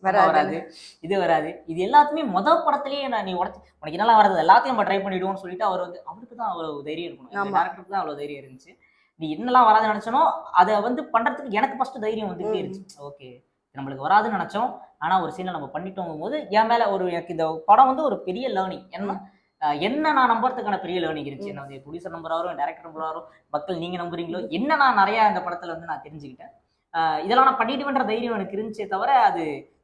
வராது. வராது. இது வராது. இது எல்லாத்தையுமே முத படத்திலேயே நான் நீ உடச்சு உனக்கு என்னெல்லாம் வராது எல்லாத்தையும் நம்ம ட்ரை பண்ணிடுவோம்னு சொல்லிட்டு அவர் வந்து அவருக்கு தான் அவ்வளவு தைரியம் இருக்கணும். டேரக்டருக்கு தான் அவ்வளவு தைரியம் இருந்துச்சு. நீ என்னெல்லாம் வராதுன்னு நினைச்சனோ அதை வந்து பண்றதுக்கு எனக்கு ஃபர்ஸ்ட் தைரியம் வந்துட்டே ம். இருந்துச்சு. ஓகே நம்மளுக்கு வராதுன்னு நினைச்சோம். ஆனா ஒரு சீனை நம்ம பண்ணிட்டோம் போது என் மேல ஒரு எனக்கு இந்த படம் வந்து ஒரு பெரிய லேர்னிங் என்ன அஹ் என்ன நான் நம்புறதுக்கான பெரிய லேர்னிங் இருந்துச்சு. என்ன வந்து ப்ரொடியூசர் நம்புறாரோ டேரக்டர் நம்புறாரோ மக்கள் நீங்க நம்புறீங்களோ என்ன நான் நிறைய இந்த படத்துல வந்து நான் தெரிஞ்சுக்கிட்டேன். இதெல்லாம் நான் பண்ணிடுவேன்ற தைரியம் எனக்கு இருந்துச்சே தவிர அது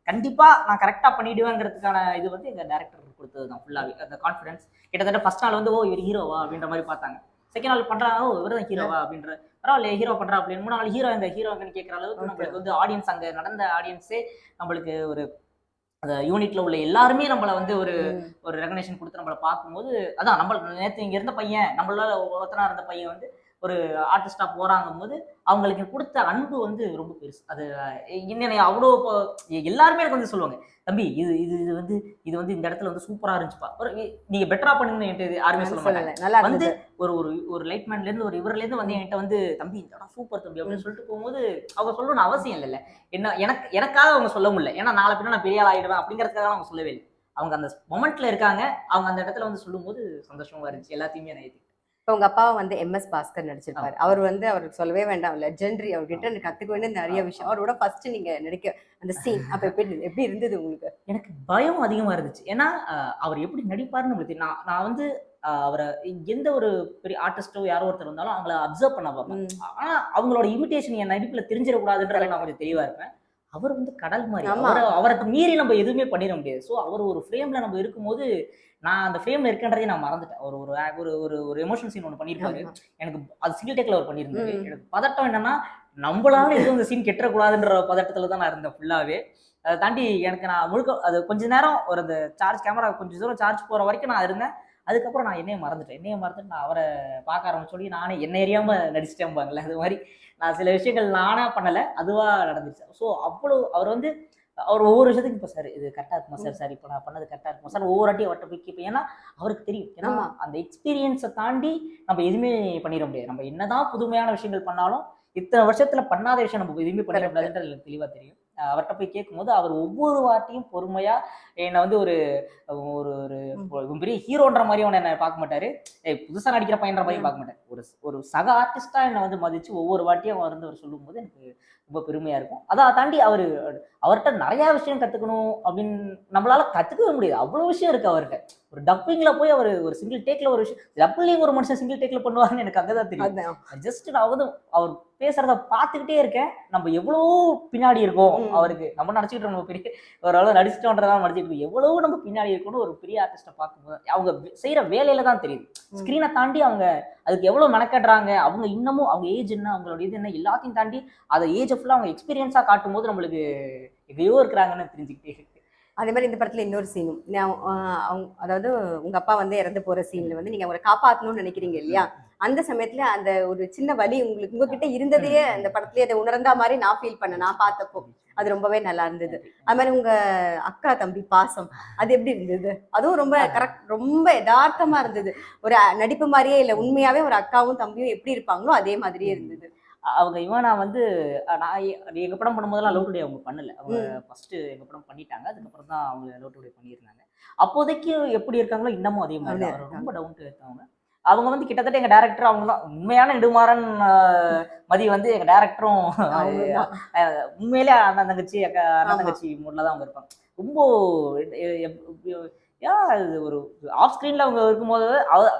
கண்டிப்பா நான் கரெக்டா பண்ணிடுவேங்கிறதுக்கான இது வந்து எங்க டேரக்டர் கொடுத்தது தான் ஃபுல்லாவே அந்த கான்ஃபிடன்ஸ் கிட்டத்தட்ட ஃபர்ஸ்ட் நாள் வந்து ஓ இவர் ஹீரோவா அப்படின்ற மாதிரி பார்த்தாங்க. செகண்ட் நாள் பண்றா ஓ இவர் தான் ஹீரோவா அப்படின்ற பரவாயில்ல ஹீரோ பண்றா அப்படின்னு. மூணு நாள் ஹீரோ இந்த ஹீரோங்கன்னு கேட்கற அளவுக்கு. நம்மளுக்கு வந்து ஆடியன்ஸ் அங்க நடந்த ஆடியன்ஸே நம்மளுக்கு ஒரு அந்த யூனிட்ல உள்ள எல்லாருமே நம்மள வந்து ஒரு. ஒரு ரெகனேஷன் கொடுத்து நம்மளை பார்க்கும்போது அதான் நம்ம நேற்று இங்க இருந்த பையன் நம்மளால ஒருத்தனா இருந்த பையன் வந்து ஒரு ஆர்டிஸ்டா போறாங்கும் போது அவங்களுக்கு கொடுத்த அன்பு வந்து ரொம்ப பெருசு. அது இன்னும் அவ்வளோ இப்போ எல்லாருமே எனக்கு வந்து சொல்லுவாங்க தம்பி இது இது இது வந்து இது வந்து இந்த இடத்துல வந்து சூப்பரா இருந்துச்சுப்பா. ஒரு நீங்க பெட்டரா பண்ணுங்கன்னு என்கிட்ட யாருமே சொல்ல மாட்டாங்க. வந்து ஒரு ஒரு ஒரு லைட்மேன்ல இருந்து ஒரு இவர்ல இருந்து வந்து என்கிட்ட வந்து தம்பி இந்த இடம் சூப்பர் தம்பி அப்படின்னு சொல்லிட்டு போகும்போது அவங்க சொல்லணும்னு அவசியம் இல்லைல்ல. என்ன எனக்கு எனக்காக அவங்க சொல்ல முடியல. ஏன்னா நாளை பின்ன நான் பெரிய ஆள் ஆயிடுவேன் அப்படிங்கறதுக்காக அவங்க சொல்லவே இல்லை. அவங்க அந்த மொமெண்ட்ல இருக்காங்க. அவங்க அந்த இடத்துல வந்து சொல்லும்போது சந்தோஷமா இருந்துச்சு. எல்லாத்தையுமே நான். இப்போ உங்க அப்பாவை வந்து எம்எஸ் பாஸ்கர் நடிச்சிருப்பாரு. அவர் வந்து அவருக்கு சொல்லவே வேண்டாம் லெஜெண்டரி அவர்கிட்ட எனக்கு கத்துக்க வேண்டிய நிறைய விஷயம். அவரோட ஃபர்ஸ்ட் நீங்க நடிக்க அந்த சீன் அப்ப எப்படி? எப்படி இருந்தது உங்களுக்கு? எனக்கு பயம் அதிகமா இருந்துச்சு. ஏன்னா அவர் எப்படி நடிப்பாருன்னு. நான் நான் வந்து அவரை எந்த ஒரு பெரிய ஆர்டிஸ்டோ யாரோ ஒருத்தர் வந்தாலும் அவங்கள அப்சர்வ் பண்ண பார்ப்பேன். ஆனா அவங்களோட இமிடேஷன் என் நடிப்புல தெரிஞ்சிடக்கூடாதுன்றத நான் கொஞ்சம் தெளிவா இருப்பேன். அவர் வந்து கடல் மாதிரி. அவரை அவருக்கு மீறி நம்ம எதுவுமே பண்ணிட முடியாது. ஸோ அவர் ஒரு ஃப்ரேம்ல நம்ம இருக்கும்போது நான் அந்த ஃப்ரேம்ல இருக்கன்றதே நான் மறந்துட்டேன். ஒரு ஒரு ஒரு ஒரு ஒரு எமோஷன் சீன் ஒன்று பண்ணியிருப்பாரு. எனக்கு அது சிங்கிள் டேக்ல அவர் பண்ணியிருந்தாரு. எனக்கு பதட்டம் என்னன்னா நம்மளால எதுவும் இந்த சீன் கெட்டக்கூடாதுன்ற பதட்டத்துல தான் நான் இருந்தேன் ஃபுல்லாவே அதை தாண்டி எனக்கு நான் முழுக்க அது கொஞ்ச நேரம் ஒரு அந்த சார்ஜ் கேமரா கொஞ்சம் தூரம் சார்ஜ் போற வரைக்கும் நான் இருந்தேன். அதுக்கப்புறம் நான் என்னைய மறந்துட்டேன். என்னைய மறந்துட்டு நான் அவரை பார்க்க ஆரம்பிச்ச சொல்லி நானே என்ன எரியாம நடிச்சிட்டேன்பாங்கல்ல அது மாதிரி நான் சில விஷயங்கள் நானா பண்ணல அதுவா நடந்துச்சு ஸோ அவ்வளோ அவர் வந்து அவர் ஒவ்வொரு விஷயத்துக்கும் இப்போ சார் இது கரெக்டாக இருக்குமா சார்? சார் இப்போ நான் பண்ணது கரெக்டாக இருக்குமா சார்? ஒவ்வொரு வாட்டியும் அவர்கிட்ட போய் கேட்பேன் ஏன்னா அவருக்கு தெரியும். ஏன்னா. அந்த எக்ஸ்பீரியன்ஸை தாண்டி நம்ம எதுவுமே பண்ணிட முடியாது. நம்ம என்னதான் புதுமையான விஷயங்கள் பண்ணாலும் இத்தனை வருஷத்துல பண்ணாத விஷயம் நம்ம எதுவுமே பண்ணிட Correct. முடியாதுன்றது எனக்கு தெளிவா தெரியும். அவர்கிட்ட போய் கேட்கும்போது அவர் ஒவ்வொரு வாட்டியும் பொறுமையா என்னை வந்து ஒரு ஒரு ஒரு பெரிய ஹீரோன்ற மாதிரி அவனை என்ன பார்க்க மாட்டாரு. ஏய் புதுசா நடிக்கிற பையன்ற மாதிரி. பார்க்க மாட்டாரு. ஒரு ஒரு சக ஆர்டிஸ்டா என்னை வந்து மதிச்சு ஒவ்வொரு வாட்டியும் அவர் வந்து அவர் சொல்லும்போது எனக்கு ரொம்ப பெருமையா இருக்கும். அதை தாண்டி அவர் அவர்கிட்ட நிறைய விஷயம் கத்துக்கணும் அப்படின்னு நம்மளால கத்துக்கவே முடியாது. அவ்வளவு விஷயம் இருக்கு அவர்கிட்ட ஒரு டப்பிங்ல போய் அவர் ஒரு சிங்கிள் டேக்ல ஒரு விஷயம் டப்பிங்லயும் ஒரு மனுஷன் சிங்கிள் டேக்ல பண்ணுவாருன்னு எனக்கு அங்கதான் தெரியும். அதான். ஜஸ்ட் நான் வந்து அவர் பேசுறத பார்த்துக்கிட்டே இருக்கேன். நம்ம எவ்வளவோ பின்னாடி இருக்கோம். அவருக்கு. நம்ம நடிச்சுக்கிட்டு நம்ம பெரிய ஓரளவு நடிச்சிட்டோன்றதான் நடிச்சிட்டு இருக்கோம். எவ்வளவோ நம்ம பின்னாடி இருக்கணும் ஒரு பெரிய ஆர்டிஸ்ட்டை பார்க்கும்போது அவங்க செய்யற வேலையில தான் தெரியுது. ஸ்க்ரீனை தாண்டி அவங்க அதுக்கு எவ்வளவு மெனக்கட்டுறாங்க அவங்க இன்னமும் அவங்க ஏஜ் என்ன அவங்களோட இது என்ன எல்லாத்தையும் தாண்டி அதை ஏஜ் ஃபுல்லாக அவங்க எக்ஸ்பீரியன்ஸா காட்டும் போது நம்மளுக்கு எங்கேயோ இருக்கிறாங்கன்னு தெரிஞ்சுக்கிட்டே இருக்கு. அதே மாதிரி இந்த படத்துல இன்னொரு சீனும் அவங்க அதாவது உங்க அப்பா வந்து இறந்து போற சீன்ல வந்து நீங்க அவரை காப்பாத்தணும்னு நினைக்கிறீங்க இல்லையா? அந்த சமயத்துல அந்த ஒரு சின்ன வலி உங்களுக்கு உங்ககிட்ட இருந்ததையே அந்த படத்துலயே அதை உணர்ந்தா மாதிரி நான் ஃபீல் பண்ணேன். நான் பார்த்தப்போ அது ரொம்பவே நல்லா இருந்தது. அது மாதிரி உங்க அக்கா தம்பி பாசம் அது எப்படி இருந்தது? அதுவும் ரொம்ப கரெக்ட் ரொம்ப யதார்த்தமா இருந்தது. ஒரு நடிப்பு மாதிரியே இல்ல உண்மையாவே ஒரு அக்காவும் தம்பியும் எப்படி இருப்பாங்களோ அதே மாதிரியே இருந்தது. அவங்க இவனா வந்து அஹ் நான் எ- எங்க படம் பண்ணும்போதெல்லாம் லவ் டுடே அவங்க பண்ணல. அவங்க ம். ஃபர்ஸ்ட் எங்க படம் பண்ணிட்டாங்க. அதுக்கப்புறம் தான் அவங்க லவ் டுடே பண்ணியிருந்தாங்க. அப்போதைக்கு எப்படி இருக்காங்களோ இன்னமும் அதே மாதிரி ரொம்ப டவுன் அவங்க. அவங்க வந்து கிட்டத்தட்ட எங்க டேரக்டர் அவங்க தான் உண்மையான நெடுமாறன் அஹ், மதி வந்து எங்க டேரக்டரும். உண்மையிலே அண்ணன் தங்கச்சி அண்ணன். தங்கச்சி மூட்ல தான் அவங்க இருப்பாங்க ரொம்ப ஒரு ஆஃப் ஸ்க்ரீன்ல அவங்க இருக்கும்போது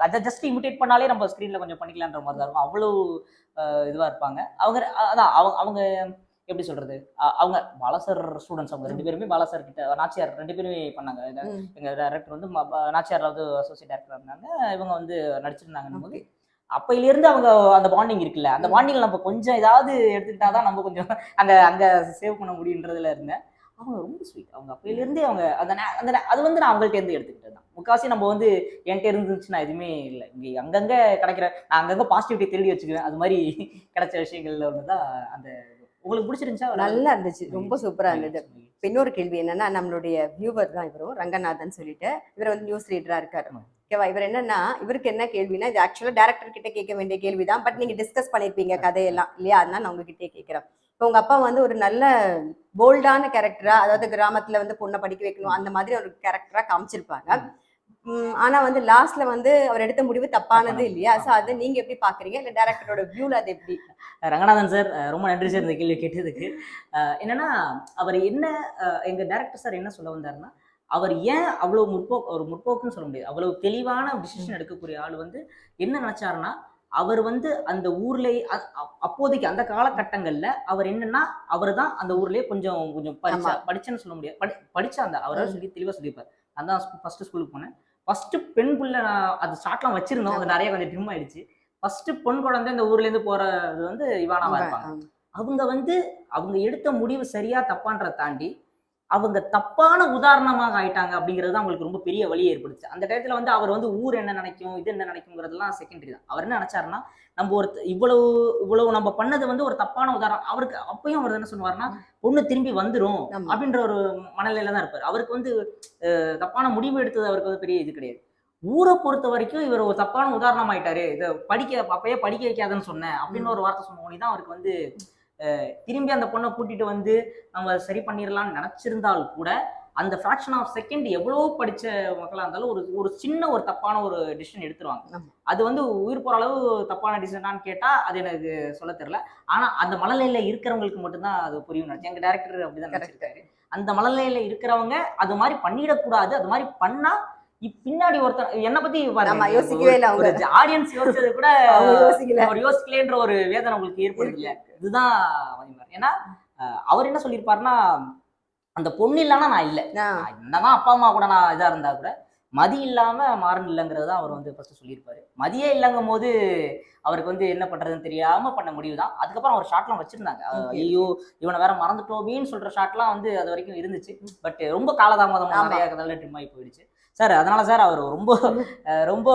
அதை ஜஸ்ட் இமிடேட் பண்ணாலே நம்ம ஸ்க்ரீன்ல கொஞ்சம் பண்ணிக்கலான்ற மாதிரி தான் இருக்கும் அவ்வளோ அஹ், இதுவா இருப்பாங்க அவங்க அதான் அவங்க அவங்க எப்படி சொல்றது? அவங்க பாலசர் ஸ்டூடெண்ட்ஸ் அவங்க ரெண்டு பேருமே பாலசர் கிட்ட நாச்சியார் ரெண்டு பேருமே பண்ணாங்க. எங்க டேரக்டர் வந்து நாச்சியார்ல வந்து அசோசியேட் டேரக்டர் இருந்தாங்க. இவங்க வந்து நடிச்சிருந்தாங்கன்னும் போது அப்பையில இருந்து அவங்க அந்த பாண்டிங் இருக்குல்ல அந்த ம். பாண்டிங்ல நம்ம கொஞ்சம் ஏதாவது எடுத்துக்கிட்டாதான் நம்ம கொஞ்சம் அங்க அங்க சேவ் பண்ண முடியுன்றதுல இருந்தேன். அவங்க ரொம்ப ஸ்வீட் அவங்க அப்பையில இருந்தே அவங்க அந்த அந்த அது வந்து நான் அவங்கள்ட்ட இருந்து எடுத்துக்கிட்டது தான். முக்காசி நம்ம வந்து என்கிட்ட இருந்துச்சுன்னா எதுவுமே இல்லை. இங்க அங்கங்க கிடைக்கிற நான் அங்கங்க பாசிட்டிவிட்டி திருடி வச்சுக்குவேன். அது மாதிரி கிடைச்ச விஷயங்கள்ல ஒண்ணுதான் அந்த உங்களுக்கு பிடிச்சிருந்துச்சா நல்லா இருந்துச்சு. ரொம்ப சூப்பரா இருந்தது. இப்ப இன்னொரு கேள்வி என்னன்னா நம்மளுடைய வியூவர் தான் இவரும் ரங்கநாதன் சொல்லிட்டு. இவர் வந்து நியூஸ் ரீடரா இருக்காரு. ஓகேவா இவர் என்னன்னா இவருக்கு என்ன கேள்வினா இது ஆக்சுவலா டேரக்டர் கிட்ட கேட்க வேண்டிய கேள்விதான். பட் நீங்க டிஸ்கஸ் பண்ணிருப்பீங்க கதையெல்லாம். இல்லையா? அதனால நான் உங்ககிட்டயே கேட்கிறேன். இப்போ உங்க அப்பா வந்து ஒரு நல்ல போல்டான கேரக்டரா அதாவது கிராமத்துல வந்து பொண்ணை படிக்க வைக்கணும் அந்த மாதிரி ஒரு கேரக்டரா காமிச்சிருப்பாங்க. ஆனா வந்து லாஸ்ட்ல வந்து அவர் எடுத்த முடிவு தப்பானது. இல்லையா? சோ அதை நீங்க எப்படி பாக்குறீங்க? இல்ல டேரக்டரோட வியூல அது எப்படி? ரங்கநாதன் சார் ரொம்ப நன்றி சார் இந்த கேள்வி கேட்டதுக்கு. என்னன்னா அவர் என்ன எங்க டேரக்டர் சார் என்ன சொல்ல வந்தாருன்னா அவர் ஏன் அவ்வளவு முற்போக்கு ஒரு முற்போக்குன்னு சொல்ல முடியாது. அவ்வளவு தெளிவான டிசிஷன் எடுக்கக்கூடிய ஆள் வந்து என்ன நினைச்சாருன்னா அவர் வந்து அந்த ஊர்ல அப்போதைக்கு அந்த காலகட்டங்கள்ல அவர் என்னன்னா அவர் தான் அந்த ஊர்லயே கொஞ்சம் கொஞ்சம் படிச்சா. படிச்சேன்னு சொல்ல முடியாது. படி படிச்சா அந்த அவரால். சொல்லி தெளிவா சொல்லியிருப்பார். நான் தான் ஃபர்ஸ்ட் ஸ்கூலுக்கு போனேன். ஃபர்ஸ்ட் பெண் புள்ள நான் அது ஷார்ட்லாம் வச்சிருந்தோம். அது நிறைய கொஞ்சம் டிம் ஆயிடுச்சு. ஃபர்ஸ்ட் பொன் குழந்தை இந்த ஊர்ல இருந்து போறது வந்து இவானாவா இருப்பாங்க. அவங்க வந்து அவங்க எடுத்த முடிவு சரியா தப்பான்றத தாண்டி அவங்க தப்பான உதாரணமாக ஆயிட்டாங்க அப்படிங்கிறது தான் அவங்களுக்கு ரொம்ப பெரிய வழி ஏற்படுச்சு. அந்த டயத்துல வந்து அவர் வந்து ஊர் என்ன நினைக்கும் இது என்ன நினைக்குங்கிறதெல்லாம் செகண்டரி தான். அவர் என்ன நினைச்சாருன்னா நம்ம ஒரு இவ்வளவு இவ்வளவு நம்ம பண்ணது வந்து ஒரு தப்பான உதாரணம். அவருக்கு அப்பயும் அவர் என்ன சொல்லுவாருன்னா பொண்ணு திரும்பி வந்துரும் ஆமா. அப்படின்ற ஒரு மனநிலையில தான் இருப்பார். அவருக்கு வந்து தப்பான முடிவு எடுத்தது அவருக்கு வந்து பெரிய இது கிடையாது. ஊரை பொறுத்த வரைக்கும் இவர் ஒரு தப்பான உதாரணம் ஆயிட்டாரு இதை படிக்க அப்பயே படிக்க வைக்காதன்னு சொன்னேன் அப்படின்னு ஒரு வார்த்தை சொன்ன தான் அவருக்கு வந்து திரும்பி அந்த பொண்ணை கூட்டிட்டு வந்து நம்ம சரி பண்ணிடலாம்னு நினைச்சிருந்தால் கூட அந்த ஃபிராக்ஷன் ஆஃப் செகண்ட் எவ்வளோ படிச்ச மக்களா இருந்தாலும் ஒரு ஒரு சின்ன ஒரு தப்பான ஒரு டிசிஷன் எடுத்துருவாங்க. அது வந்து உயிர் போற அளவு தப்பான டிசிஷனான்னு கேட்டா அது எனக்கு சொல்ல தெரியல ஆனா அந்த மனநிலையில இருக்கிறவங்களுக்கு மட்டும்தான் அது புரியும் நினைச்சேன் எங்க டேரக்டர் அப்படிதான் Correct. நினைச்சிருக்காரு அந்த மனநிலையில இருக்கிறவங்க அது மாதிரி பண்ணிடக்கூடாது அது மாதிரி பண்ணா இப் பின்னாடி ஒருத்தர் என்ன பத்தி ஆமா, யோசிக்கவே இல்ல அவங்க. ஆடியன்ஸ் யோசிச்சது கூட யோசிக்கல. அவர் யோசிக்கலன்ற ஒரு வேதனை உங்களுக்கு ஏற்படுது இல்ல இதுதான். ஏன்னா அவர் என்ன சொல்லியிருப்பாருன்னா அந்த பொண்ணு இல்லைன்னா நான் இல்லை. என்னதான் அப்பா அம்மா கூட நான் இதா இருந்தா கூட மதி இல்லாம மாறன் இல்லைங்கிறது தான் அவர் வந்து ஃபர்ஸ்ட் சொல்லியிருப்பாரு. மதியே இல்லைங்கும் போது அவருக்கு வந்து என்ன பண்றதுன்னு தெரியாம பண்ண முடிவு தான் அதுக்கப்புறம் அவர் ஷாட்லாம் வச்சிருந்தாங்க. ஐயோ இவனை வேற மறந்துட்டோமேன்னு சொல்ற ஷாட்லாம் வந்து அது வரைக்கும் இருந்துச்சு. பட் ரொம்ப காலதாமதம். நிறைய ட்ரிம் ஆகி போயிடுச்சு. சார் அதனால சார் அவர் ரொம்ப ரொம்ப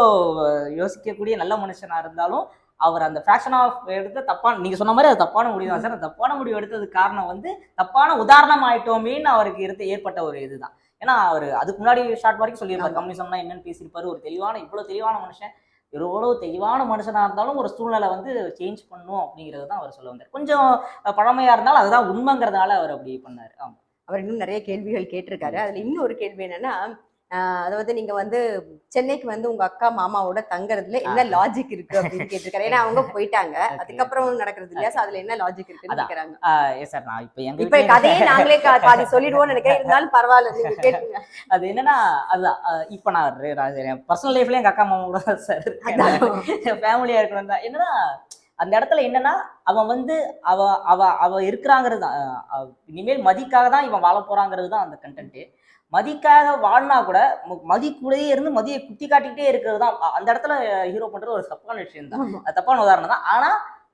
யோசிக்கக்கூடிய நல்ல மனுஷனா இருந்தாலும் அவர் அந்த ஃபேஷன் ஆஃப் எடுத்த தப்பான நீங்க சொன்ன மாதிரி அது தப்பான முடிவு தான் சார். அந்த தப்பான முடிவு எடுத்ததுக்கு காரணம் வந்து தப்பான உதாரணம் ஆயிட்டோமேன்னு அவருக்கு இருந்த ஏற்பட்ட ஒரு இதுதான். ஏன்னா அவர் அதுக்கு முன்னாடி ஷார்ட் வரைக்கும் சொல்லியிருப்பாரு. கம்யூனிசம்னா என்னன்னு பேசியிருப்பாரு. ஒரு தெளிவான இவ்வளவு தெளிவான மனுஷன் எவ்வளவு தெளிவான மனுஷனா இருந்தாலும் ஒரு சூழ்நிலை வந்து சேஞ்ச் பண்ணும் அப்படிங்கிறது தான் அவர் சொல்ல வந்தார். கொஞ்சம் அஹ், பழமையா இருந்தாலும் அதுதான் உண்மைங்கிறதுனால அவர் அப்படி பண்ணாரு. ஆமா. அவர் இன்னும் நிறைய கேள்விகள் கேட்டிருக்காரு. அதுல இன்னொரு கேள்வி என்னன்னா அதாவது நீங்க வந்து சென்னைக்கு வந்து உங்க அக்கா மாமாவோட தங்குறதுல என்ன. லாஜிக் இருக்கு அப்படின்னு கேட்டிருக்காரு. ஏன்னா அவங்க போயிட்டாங்க. அதுக்கப்புறம் நடக்கிறது இல்லையா? அதுல என்ன லாஜிக் இருக்குன்னு. கேக்குறாங்க. இப்போ கதையே நாங்களே பாதி சொல்லிடுவோம்னு நினைக்கிறேன். இருந்தாலும் பரவாயில்ல நீங்க அது என்னன்னா அதுதான் இப்ப நான் பர்சனல் லைஃப்ல எங்க அக்கா மாமா கூட சார். ஃபேமிலியா இருக்கணும் தான். என்னன்னா அந்த இடத்துல என்னன்னா அவன் வந்து அவ அவ அவ இருக்கிறாங்கிறது இனிமேல் மதிக்காக தான் இவன் வாழ போறாங்கிறது தான் அந்த கண்டென்ட் மதிக்காக வாழ்னா கூட மதி கூடயே இருந்து மதியை குத்தி காட்டிக்கிட்டே இருக்கிறது தான். அந்த இடத்துல ஹீரோ பண்றது ஒரு தப்பான விஷயம் தான். அது தப்பான உதாரணம் தான். ஆனா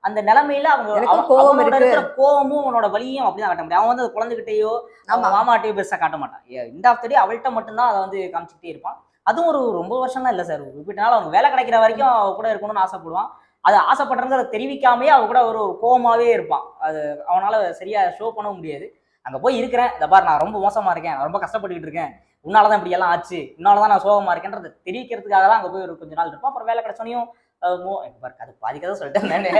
அந்த நிலைமையில அவங்க கோவம். இருக்கிற கோவமும் அவனோட வலியும் அப்படிதான் காட்ட முடியும். அவன் வந்து அது குழந்தைகிட்டயோ அவங்க ஆமா. மாமாட்டையும் பெருசா காட்ட மாட்டான். இந்த ஆஃப் டே அவள்கிட்ட மட்டும்தான் அதை வந்து காமிச்சிக்கிட்டே இருப்பான். அதுவும் ஒரு ரொம்ப வருஷம்லாம் இல்லை சார். குறிப்பிட்ட நாள் அவங்க வேலை கிடைக்கிற வரைக்கும் அவ கூட இருக்கணும்னு ஆசைப்படுவான். அது ஆசைப்படுறத அதை தெரிவிக்காமயே அவ கூட ஒரு ஒரு கோவமாவே இருப்பான். அது அவனால சரியா ஷோ பண்ண முடியாது. அங்க போய் இருக்கிறேன் இந்த பார் நான் ரொம்ப மோசமா இருக்கேன் நான் ரொம்ப கஷ்டப்பட்டுக்கிட்டு இருக்கேன் உன்னாலதான் இப்படி எல்லாம் ஆச்சு உன்னாலதான் நான் சோகமா இருக்கேன்றதை தெரிவிக்கிறதுக்காக தான் அங்க போய் ஒரு கொஞ்ச நாள் இருப்பான் அப்புறம் வேலை கிடச்சோனையும் அது பாதிக்கதான் சொல்லிட்டேன்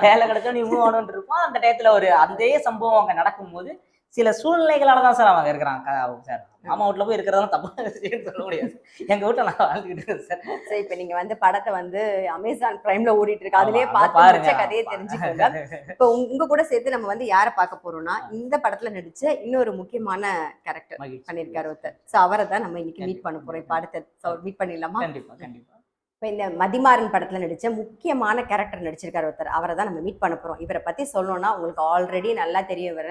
வேலை கிடைச்சா நீ மூவ் ஆகணும்னு இருப்பான் அந்த டயத்தில் ஒரு அதே சம்பவம் அங்க நடக்கும்போது சில சூழ்நிலைகளால தான் சார் அவங்க இருக்கிறான் க- சார். மாமா வீட்டுல போய் இருக்கிறதெல்லாம் தப்பான விஷயம்னு சொல்ல முடியாது. எங்க வீட்டுல நான் வாழ்ந்துகிட்டு இருக்கேன் சார். சரி இப்ப நீங்க வந்து படத்தை வந்து அமேசான் பிரைம்ல ஓடிட்டு இருக்கு. அதுலயே பார்த்து கதையை தெரிஞ்சுக்கோங்க. இப்ப உங்க கூட சேர்த்து நம்ம வந்து யாரை பார்க்க போறோம்னா இந்த படத்துல நடிச்ச இன்னொரு முக்கியமான கேரக்டர் மகிழ்ச்சி. பண்ணிருக்காரு ஒருத்தர். சோ அவரை தான் நம்ம இன்னைக்கு மீட் பண்ண போறோம். இப்ப அடுத்த மீட் பண்ணிடலாமா? கண்டிப்பா கண்டிப்பா. இப்ப இந்த மதிமாறன் படத்துல நடிச்ச முக்கியமான கேரக்டர் நடிச்சிருக்காரு ஒருத்தர். அவரை தான் நம்ம மீட் பண்ண போறோம். இவரை பத்தி சொல்லணும்னா உங்களுக்கு ஆல்ரெடி நல்லா தெரிய வர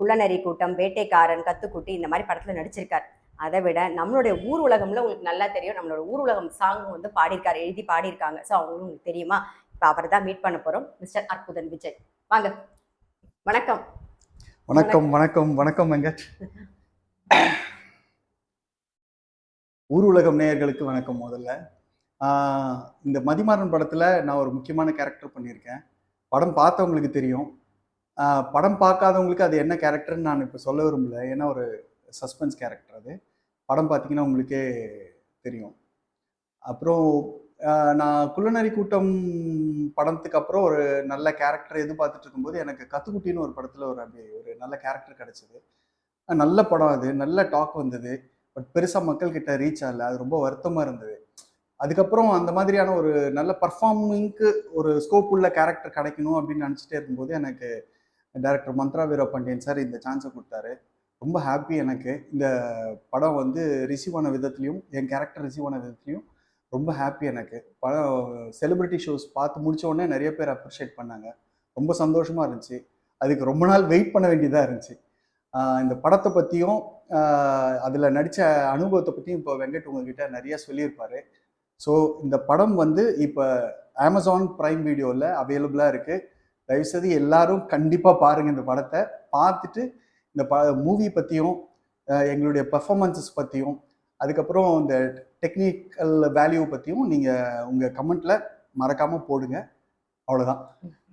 குள்ளநரி கூட்டம் வேட்டைக்காரன் கத்துக்குட்டி இந்த மாதிரி படத்துல நடிச்சிருக்காரு. அதை விட நம்மளுடைய ஊர் உலகம்ல உங்களுக்கு நல்லா தெரியும். நம்மளோட ஊர் உலகம் சாங்கும் வந்து பாடியிருக்காரு எழுதி பாடியிருக்காங்க. ஸோ அவங்களும் உங்களுக்கு தெரியுமா? இப்போ அவரை தான் மீட் பண்ண போறோம். மிஸ்டர் அற்புதன் விஜய். வாங்க. வணக்கம். வணக்கம் வணக்கம் வணக்கம் வெங்கட். ஊர் உலகம் நேயர்களுக்கு வணக்கம் முதல்ல. இந்த மதிமாறன் படத்துல நான் ஒரு முக்கியமான கேரக்டர் பண்ணியிருக்கேன். படம் பார்த்தவங்களுக்கு தெரியும். படம் பார்க்காதவங்களுக்கு அது என்ன கேரக்டர்னு நான் இப்போ சொல்ல விரும்பல. ஏன்னா ஒரு சஸ்பென்ஸ் கேரக்டர் அது. படம் பார்த்தீங்கன்னா உங்களுக்கே தெரியும். அப்புறம் நான் குள்ளநரி கூட்டம் படத்துக்கு அப்புறம் ஒரு நல்ல கேரக்டர் எதிர்பார்த்துட்டு இருக்கும்போது எனக்கு கத்துக்குட்டின்னு ஒரு படத்தில் ஒரு அப்படி ஒரு நல்ல கேரக்டர் கிடச்சிது. நல்ல படம் அது. நல்ல டாக் வந்தது. பட் பெருசாக மக்கள்கிட்ட ரீச் ஆகல. அது ரொம்ப வருத்தமாக இருந்தது. அதுக்கப்புறம் அந்த மாதிரியான ஒரு நல்ல பர்ஃபார்மிங்க்கு ஒரு ஸ்கோப் உள்ள கேரக்டர் கிடைக்கணும் அப்படின்னு நினச்சிட்டே இருக்கும்போது எனக்கு டேரக்டர் மந்த்ரா வீரபாண்டியன் சார் இந்த சான்ஸை கொடுத்தாரு. ரொம்ப ஹாப்பி எனக்கு. இந்த படம் வந்து ரிசீவ் ஆன விதத்துலையும் என் கேரக்டர் ரிசீவ் ஆன விதத்துலையும் ரொம்ப ஹாப்பி எனக்கு. படம் செலிபிரிட்டி ஷோஸ் பார்த்து முடிச்ச உடனே நிறைய பேர் அப்ரிஷியேட் பண்ணாங்க. ரொம்ப சந்தோஷமா இருந்துச்சு. அதுக்கு ரொம்ப நாள் வெயிட் பண்ண வேண்டியதாக இருந்துச்சு. இந்த படத்தை பற்றியும் அதில் நடித்த அனுபவத்தை பற்றியும் இப்போ வெங்கட் உங்ககிட்ட நிறைய சொல்லியிருப்பாரு. ஸோ இந்த படம் வந்து இப்போ அமேசான் ப்ரைம் வீடியோவில் அவைலபிளாக இருக்குது தயவுசெய்து எல்லாரும் கண்டிப்பாக பாருங்கள் இந்த படத்தை. பார்த்துட்டு இந்த ப மூவி பற்றியும் எங்களுடைய பெர்ஃபார்மன்ஸஸ் பற்றியும் அதுக்கப்புறம் இந்த டெக்னிக்கல் வேல்யூ பற்றியும் நீங்கள் உங்கள் கமெண்ட்டில் மறக்காமல் போடுங்க. அவ்வளோதான்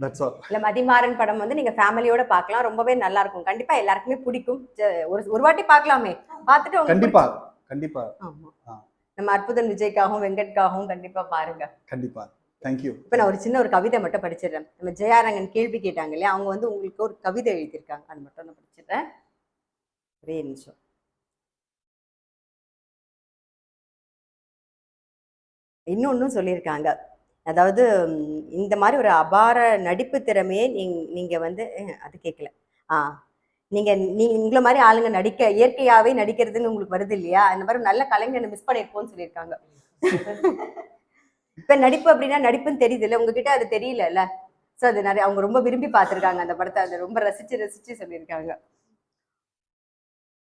தட்ஸ் ஆல் இல்ல மதிமாறன் படம் வந்து நீங்க ஃபேமிலியோட பார்க்கலாம். ரொம்பவே நல்லா இருக்கும். கண்டிப்பா எல்லாருக்குமே பிடிக்கும். ஒரு ஒரு வாட்டி பார்க்கலாமே. பார்த்துட்டு கண்டிப்பாக கண்டிப்பாக. நம்ம அற்புதன் விஜய்க்காகவும் வெங்கட்காகவும் கண்டிப்பா பாருங்க. கண்டிப்பாக தேங்க்யூ இப்ப நான் ஒரு சின்ன ஒரு கவிதை மட்டும் படிச்சிடுறேன். நம்ம ஜெயாரங்கன் கேள்வி கேட்டாங்க இல்லையா அவங்க வந்து உங்களுக்கு ஒரு கவிதை எழுதியிருக்காங்க. அது மட்டும் நான் படிச்சிடுறேன். ஒரே நிமிஷம். இன்னொன்னும் சொல்லியிருக்காங்க. அதாவது இந்த மாதிரி ஒரு அபார நடிப்பு திறமையை நீங்க நீங்க வந்து அது கேட்கல ஆ நீங்க நீ உங்களை மாதிரி ஆளுங்க நடிக்க இயற்கையாவே நடிக்கிறதுன்னு உங்களுக்கு வருது இல்லையா? இந்த மாதிரி நல்ல கலைஞனை மிஸ் பண்ணிருப்போம்னு சொல்லியிருக்காங்க. இப்ப நடிப்பு அப்படின்னா நடிப்புன்னு தெரியுது இல்ல உங்ககிட்ட அது தெரியலல்ல? சோ அது நிறைய அவங்க ரொம்ப விரும்பி பார்த்திருக்காங்க அந்த படத்தை அதை ரொம்ப ரசிச்சு ரசிச்சு சொல்லியிருக்காங்க.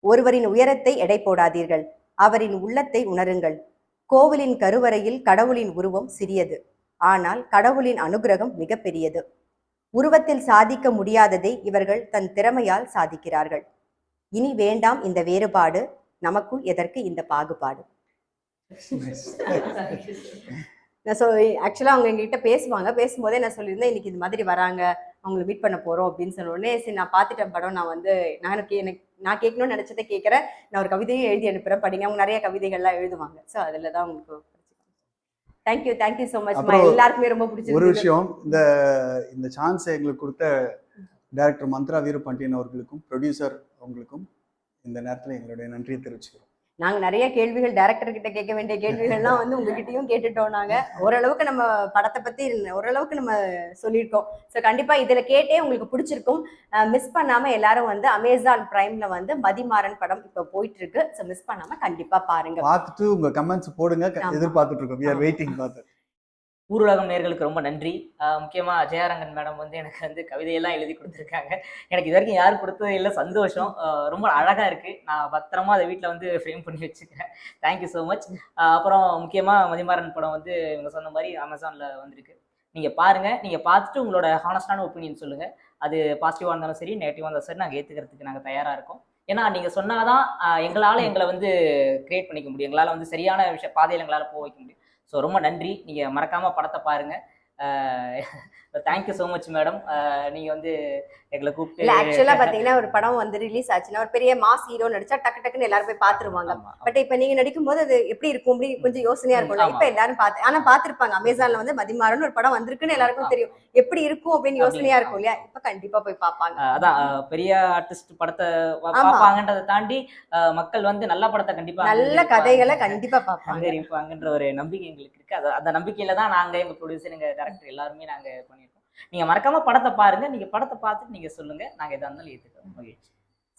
ஒருவரின் உயரத்தை எடை போடாதீர்கள் அவரின் உள்ளத்தை உணருங்கள். கோவிலின் கருவறையில் கடவுளின் உருவம் சிறியது ஆனால் கடவுளின் அனுகிரகம் மிகப்பெரியது. உருவத்தில் சாதிக்க முடியாததை இவர்கள் தன் திறமையால் சாதிக்கிறார்கள். இனி வேண்டாம் இந்த வேறுபாடு நமக்குள் எதற்கு இந்த பாகுபாடு? நான் சொ ஆக்சுவலாக அவங்க எங்ககிட்ட பேசுவாங்க. பேசும்போதே நான் சொல்லியிருந்தேன் இன்னைக்கு இது மாதிரி வராங்க. அவங்கள மீட் பண்ண போறோம். அப்படின்னு சொன்ன உடனே சரி நான் பார்த்துட்டேன் படம். நான் வந்து நான் எனக்கு எனக்கு நான் கேட்கணும்னு நினைச்சதை கேட்குறேன். நான் ஒரு கவிதையும் எழுதி அனுப்புறேன். படிங்க. அவங்க நிறைய கவிதைகள்லாம் எழுதுவாங்க. ஸோ அதில் தான் உங்களுக்கு தேங்க்யூ தேங்க்யூ ஸோ அப்புறம் எல்லாருக்குமே ரொம்ப ஒரு பிடிச்சிருக்கு விஷயம் இந்த இந்த சான்ஸை எங்களுக்கு கொடுத்த டைரக்டர் மந்த்ரா வீரபாண்டியன் அவர்களுக்கும் ப்ரொடியூசர் அவங்களுக்கும் இந்த நேரத்தில் எங்களுடைய நன்றியை தெரிவிச்சுக்கிறோம். நாங்க நிறைய கேள்விகள் டைரக்டர் கிட்ட கேட்க வேண்டிய கேள்விகள்லாம் வந்து உங்ககிட்டயும் கேட்டுட்டோம் நாங்க. ஓரளவுக்கு நம்ம படத்தை பத்தி ஓரளவுக்கு நம்ம சொல்லியிருக்கோம். ஸோ கண்டிப்பா இதுல கேட்டே உங்களுக்கு பிடிச்சிருக்கும். மிஸ் பண்ணாம எல்லாரும் வந்து அமேசான் பிரைம்ல வந்து மதிமாறன் படம் இப்போ போயிட்டு இருக்கு ஸோ மிஸ் பண்ணாம கண்டிப்பா பாருங்க. பார்த்துட்டு உங்க கமெண்ட்ஸ் போடுங்க. எதிர்பார்த்துட்டு இருக்கோம். வெயிட்டிங் பார்த்து. ஊரகம் நேர்களுக்கு ரொம்ப நன்றி. முக்கியமாக ஜெயாரங்கன் ஜெயரங்கன் மேடம் வந்து எனக்கு வந்து கவிதையெல்லாம் எழுதி கொடுத்துருக்காங்க. எனக்கு இது வரைக்கும் யாரும் கொடுத்தது இல்லை சந்தோஷம். ரொம்ப அழகாக இருக்குது நான் பத்திரமா அதை வீட்டில் வந்து ஃப்ரேம் பண்ணி வச்சுக்கிறேன். தேங்க்யூ ஸோ மச் அப்புறம் முக்கியமாக மதிமாறன் படம் வந்து இவங்க சொன்ன மாதிரி அமேசானில் வந்திருக்கு. நீங்கள் பாருங்கள் நீங்கள் பார்த்துட்டு உங்களோட ஹானஸ்டான ஒப்பீனியன் சொல்லுங்கள் அது பாசிட்டிவாக இருந்தாலும் சரி நெகட்டிவாக இருந்தாலும் சரி நாங்கள் ஏற்றுக்கிறதுக்கு நாங்கள் தயாராக இருக்கோம். ஏன்னா நீங்கள் சொன்னாதான் எங்களால் எங்களை வந்து கிரியேட் பண்ணிக்க முடியும். எங்களால் வந்து சரியான விஷய பாதையில் எங்களால் போக வைக்க முடியும். ஸோ ரொம்ப நன்றி. நீங்கள் மறக்காமல் படத்தை பாருங்கள் தேங்க்யூ ஸோ மச் மேடம் நீங்க வந்து எங்களை இல்ல கூப்பிட்டு ஆக்சுவலா பாத்தீங்கன்னா ஒரு படம் வந்து ரிலீஸ் ஆச்சுன்னா ஒரு பெரிய மாஸ் ஹீரோ நடிச்சா டக்கு டக்குன்னு எல்லாரும் போய் பாத்துருவாங்க. ஆமா, பட் இப்ப நீங்க நடிக்கும் போது அது எப்படி இருக்கும்? அப்படி கொஞ்சம் யோசனையா இருக்கும்ல. ஆமா. இப்ப எல்லாரும் பார்த்து ஆனா பாத்திருப்பாங்க. அமேசான்ல வந்து மதிமாறன் ஒரு படம் வந்திருக்குன்னு எல்லாருக்கும் தெரியும். எப்படி இருக்கும் அப்படின்னு யோசனையா அப்படி, இருக்கும் இல்லையா? இப்ப கண்டிப்பா போய் பாப்பாங்க. அஹ் அதான் பெரிய ஆர்டிஸ்ட் படத்தை. பார்ப்பாங்கன்றதை தாண்டி மக்கள் வந்து நல்ல படத்தை கண்டிப்பா நல்ல. கதைகளை கண்டிப்பா பாப்பாங்க. அங்கீகரிப்பாங்கன்ற ஒரு நம்பிக்கை எங்களுக்கு இருக்கு. அது அந்த நம்பிக்கையில தான் நாங்க எங்க ப்ரொடியூசர் எங்க டேரக்டர் எல்லாருமே நாங்க பண்ணியிருக்கோம். நீங்க மறக்காம படத்தை பாருங்க. நீங்க படத்தை பார்த்துட்டு நீங்க சொல்லுங்க. நாங்க எதா இருந்தாலும் ஏத்துக்கிறோம். மகிழ்ச்சி.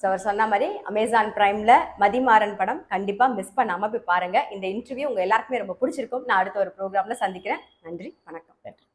ஸோ அவர் சொன்ன மாதிரி அமேசான் பிரைம்ல மதிமாறன் படம் கண்டிப்பா மிஸ் பண்ணாம போய் பாருங்க. இந்த இன்டர்வியூ உங்க எல்லாருக்குமே ரொம்ப பிடிச்சிருக்கும். நான் அடுத்த ஒரு ப்ரோக்ராம்ல சந்திக்கிறேன். நன்றி. வணக்கம். நன்றி.